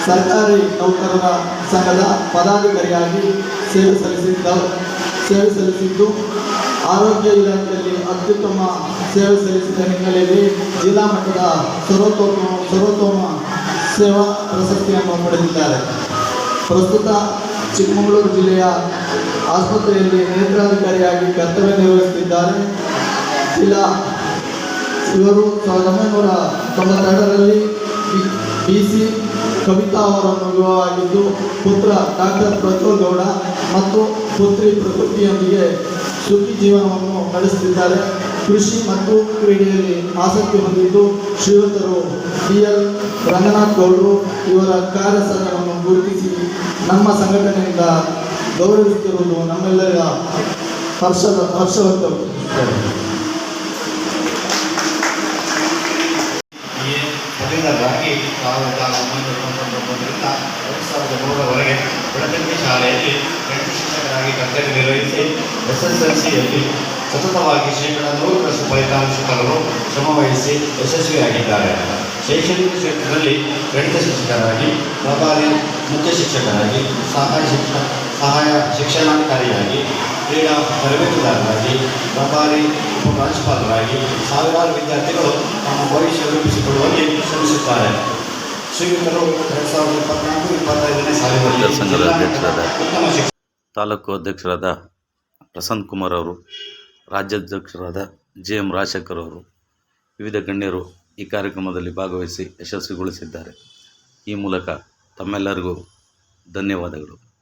Speaker 7: ಸರ್ಕಾರಿ ನೌಕರರ ಸಂಘದ ಪದಾಧಿಕಾರಿಯಾಗಿ ಸೇವೆ ಸಲ್ಲಿಸಿದ್ದ, ಸೇವೆ ಸಲ್ಲಿಸಿದ್ದು, ಆರೋಗ್ಯ ಇಲಾಖೆಯಲ್ಲಿ ಅತ್ಯುತ್ತಮ ಸೇವೆ ಸಲ್ಲಿಸಿದ ಹಿನ್ನೆಲೆಯಲ್ಲಿ ಜಿಲ್ಲಾ ಮಟ್ಟದ ಸರ್ವತೋಮ ಸರ್ವತೋಮ ಸೇವಾ ಪ್ರಶಸ್ತಿಯನ್ನು ಪಡೆದಿದ್ದಾರೆ. ಪ್ರಸ್ತುತ ಚಿಕ್ಕಮಗಳೂರು ಜಿಲ್ಲೆಯ ಆಸ್ಪತ್ರೆಯಲ್ಲಿ ನೇತ್ರಾಧಿಕಾರಿಯಾಗಿ ಕರ್ತವ್ಯ ನಿರ್ವಹಿಸುತ್ತಿದ್ದಾರೆ. ಜಿಲ್ಲಾ ಇವರು ಸಾವಿರದ ಒಂಬೈನೂರ ತೊಂಬತ್ತೆರಡರಲ್ಲಿ ಬಿ ಸಿ ಕವಿತಾ ಅವರನ್ನು ವಿವಾಹವಾಗಿದ್ದು ಪುತ್ರ ಡಾಕ್ಟರ್ ಪ್ರಜ್ವಲ್ ಗೌಡ ಮತ್ತು ಪುತ್ರಿ ಪ್ರಕೃತಿಯೊಂದಿಗೆ ಸುಖಿ ಜೀವನವನ್ನು ನಡೆಸುತ್ತಿದ್ದಾರೆ. ಕೃಷಿ ಮತ್ತು ಕ್ರೀಡೆಯಲ್ಲಿ ಆಸಕ್ತಿ ಹೊಂದಿದ್ದು, ಶ್ರೀಯುತರು ಡಿ ಎಲ್ ರಂಗನಾಥ್ ಗೌಡರು ಇವರ ಕಾರ್ಯಸರವನ್ನು ಗುರುತಿಸಿ ನಮ್ಮ ಸಂಘಟನೆಯಿಂದ ಗೌರವಿಸುತ್ತಿರುವುದು ನಮ್ಮೆಲ್ಲರ ಹರ್ಷದ ಹರ್ಷ ವ್ಯಕ್ತಪಡಿಸುತ್ತಾರೆ
Speaker 8: ಈ ಮೊದಲನೇದಾಗಿ ಸಾವಿರದ ಒಂಬೈನೂರ ತೊಂಬತ್ತೊಂಬತ್ತರಿಂದ ಎರಡು ಸಾವಿರದ ಮೂರರವರೆಗೆ ಬೆಳತಂಗಿ ಶಾಲೆಯಲ್ಲಿ ಗಣಿತ ಶಿಕ್ಷಕರಾಗಿ ಕರ್ತವ್ಯ ನಿರ್ವಹಿಸಿ ಎಸ್ ಎಸ್ ಎಲ್ ಸಿಯಲ್ಲಿ ಸತತವಾಗಿ ಶೇಕಡ ನೂರರಷ್ಟು ಫಲಿತಾಂಶ ತರಲು ಶ್ರಮವಹಿಸಿ ಯಶಸ್ವಿಯಾಗಿದ್ದಾರೆ ಶೈಕ್ಷಣಿಕ ಕ್ಷೇತ್ರದಲ್ಲಿ ಗಣಿತ ಶಿಕ್ಷಕರಾಗಿ ಪ್ರಭಾರಿ ಮುಖ್ಯ ಶಿಕ್ಷಕರಾಗಿ ಸಹಾಯ ಶಿಕ್ಷಣ ಸಹಾಯ ಶಿಕ್ಷಣಾಧಿಕಾರಿಯಾಗಿ ಕ್ರೀಡಾ ತರಬೇತುದಾರರಾಗಿ ಪ್ರಭಾರಿ ಉಪ ಪ್ರಾಂಶುಪಾಲರಾಗಿ ಸಾವಿರಾರು ವಿದ್ಯಾರ್ಥಿಗಳು ತಮ್ಮ ಭವಿಷ್ಯ ರೂಪಿಸಿಕೊಳ್ಳುವಲ್ಲಿ ಶ್ರಮಿಸುತ್ತಾರೆ. ಶ್ರೀಯುತರು ಎರಡು ಸಾವಿರದ ಇಪ್ಪತ್ನಾಲ್ಕು ಇಪ್ಪತ್ತೈದನೇ ಸಾಲಿನಲ್ಲಿ ಉತ್ತಮ ಶಿಕ್ಷಣ
Speaker 1: ತಾಲೂಕು ಅಧ್ಯಕ್ಷರಾದ ಪ್ರಸನ್ನ ಕುಮಾರ್ ಅವರು, ರಾಜ್ಯಾಧ್ಯಕ್ಷರಾದ ಜೆ ಎಂ ರಾಜಶೇಖರ್ ಅವರು, ವಿವಿಧ ಗಣ್ಯರು ಈ ಕಾರ್ಯಕ್ರಮದಲ್ಲಿ ಭಾಗವಹಿಸಿ ಯಶಸ್ವಿಗೊಳಿಸಿದ್ದಾರೆ. ಈ ಮೂಲಕ ತಮ್ಮೆಲ್ಲರಿಗೂ ಧನ್ಯವಾದಗಳು.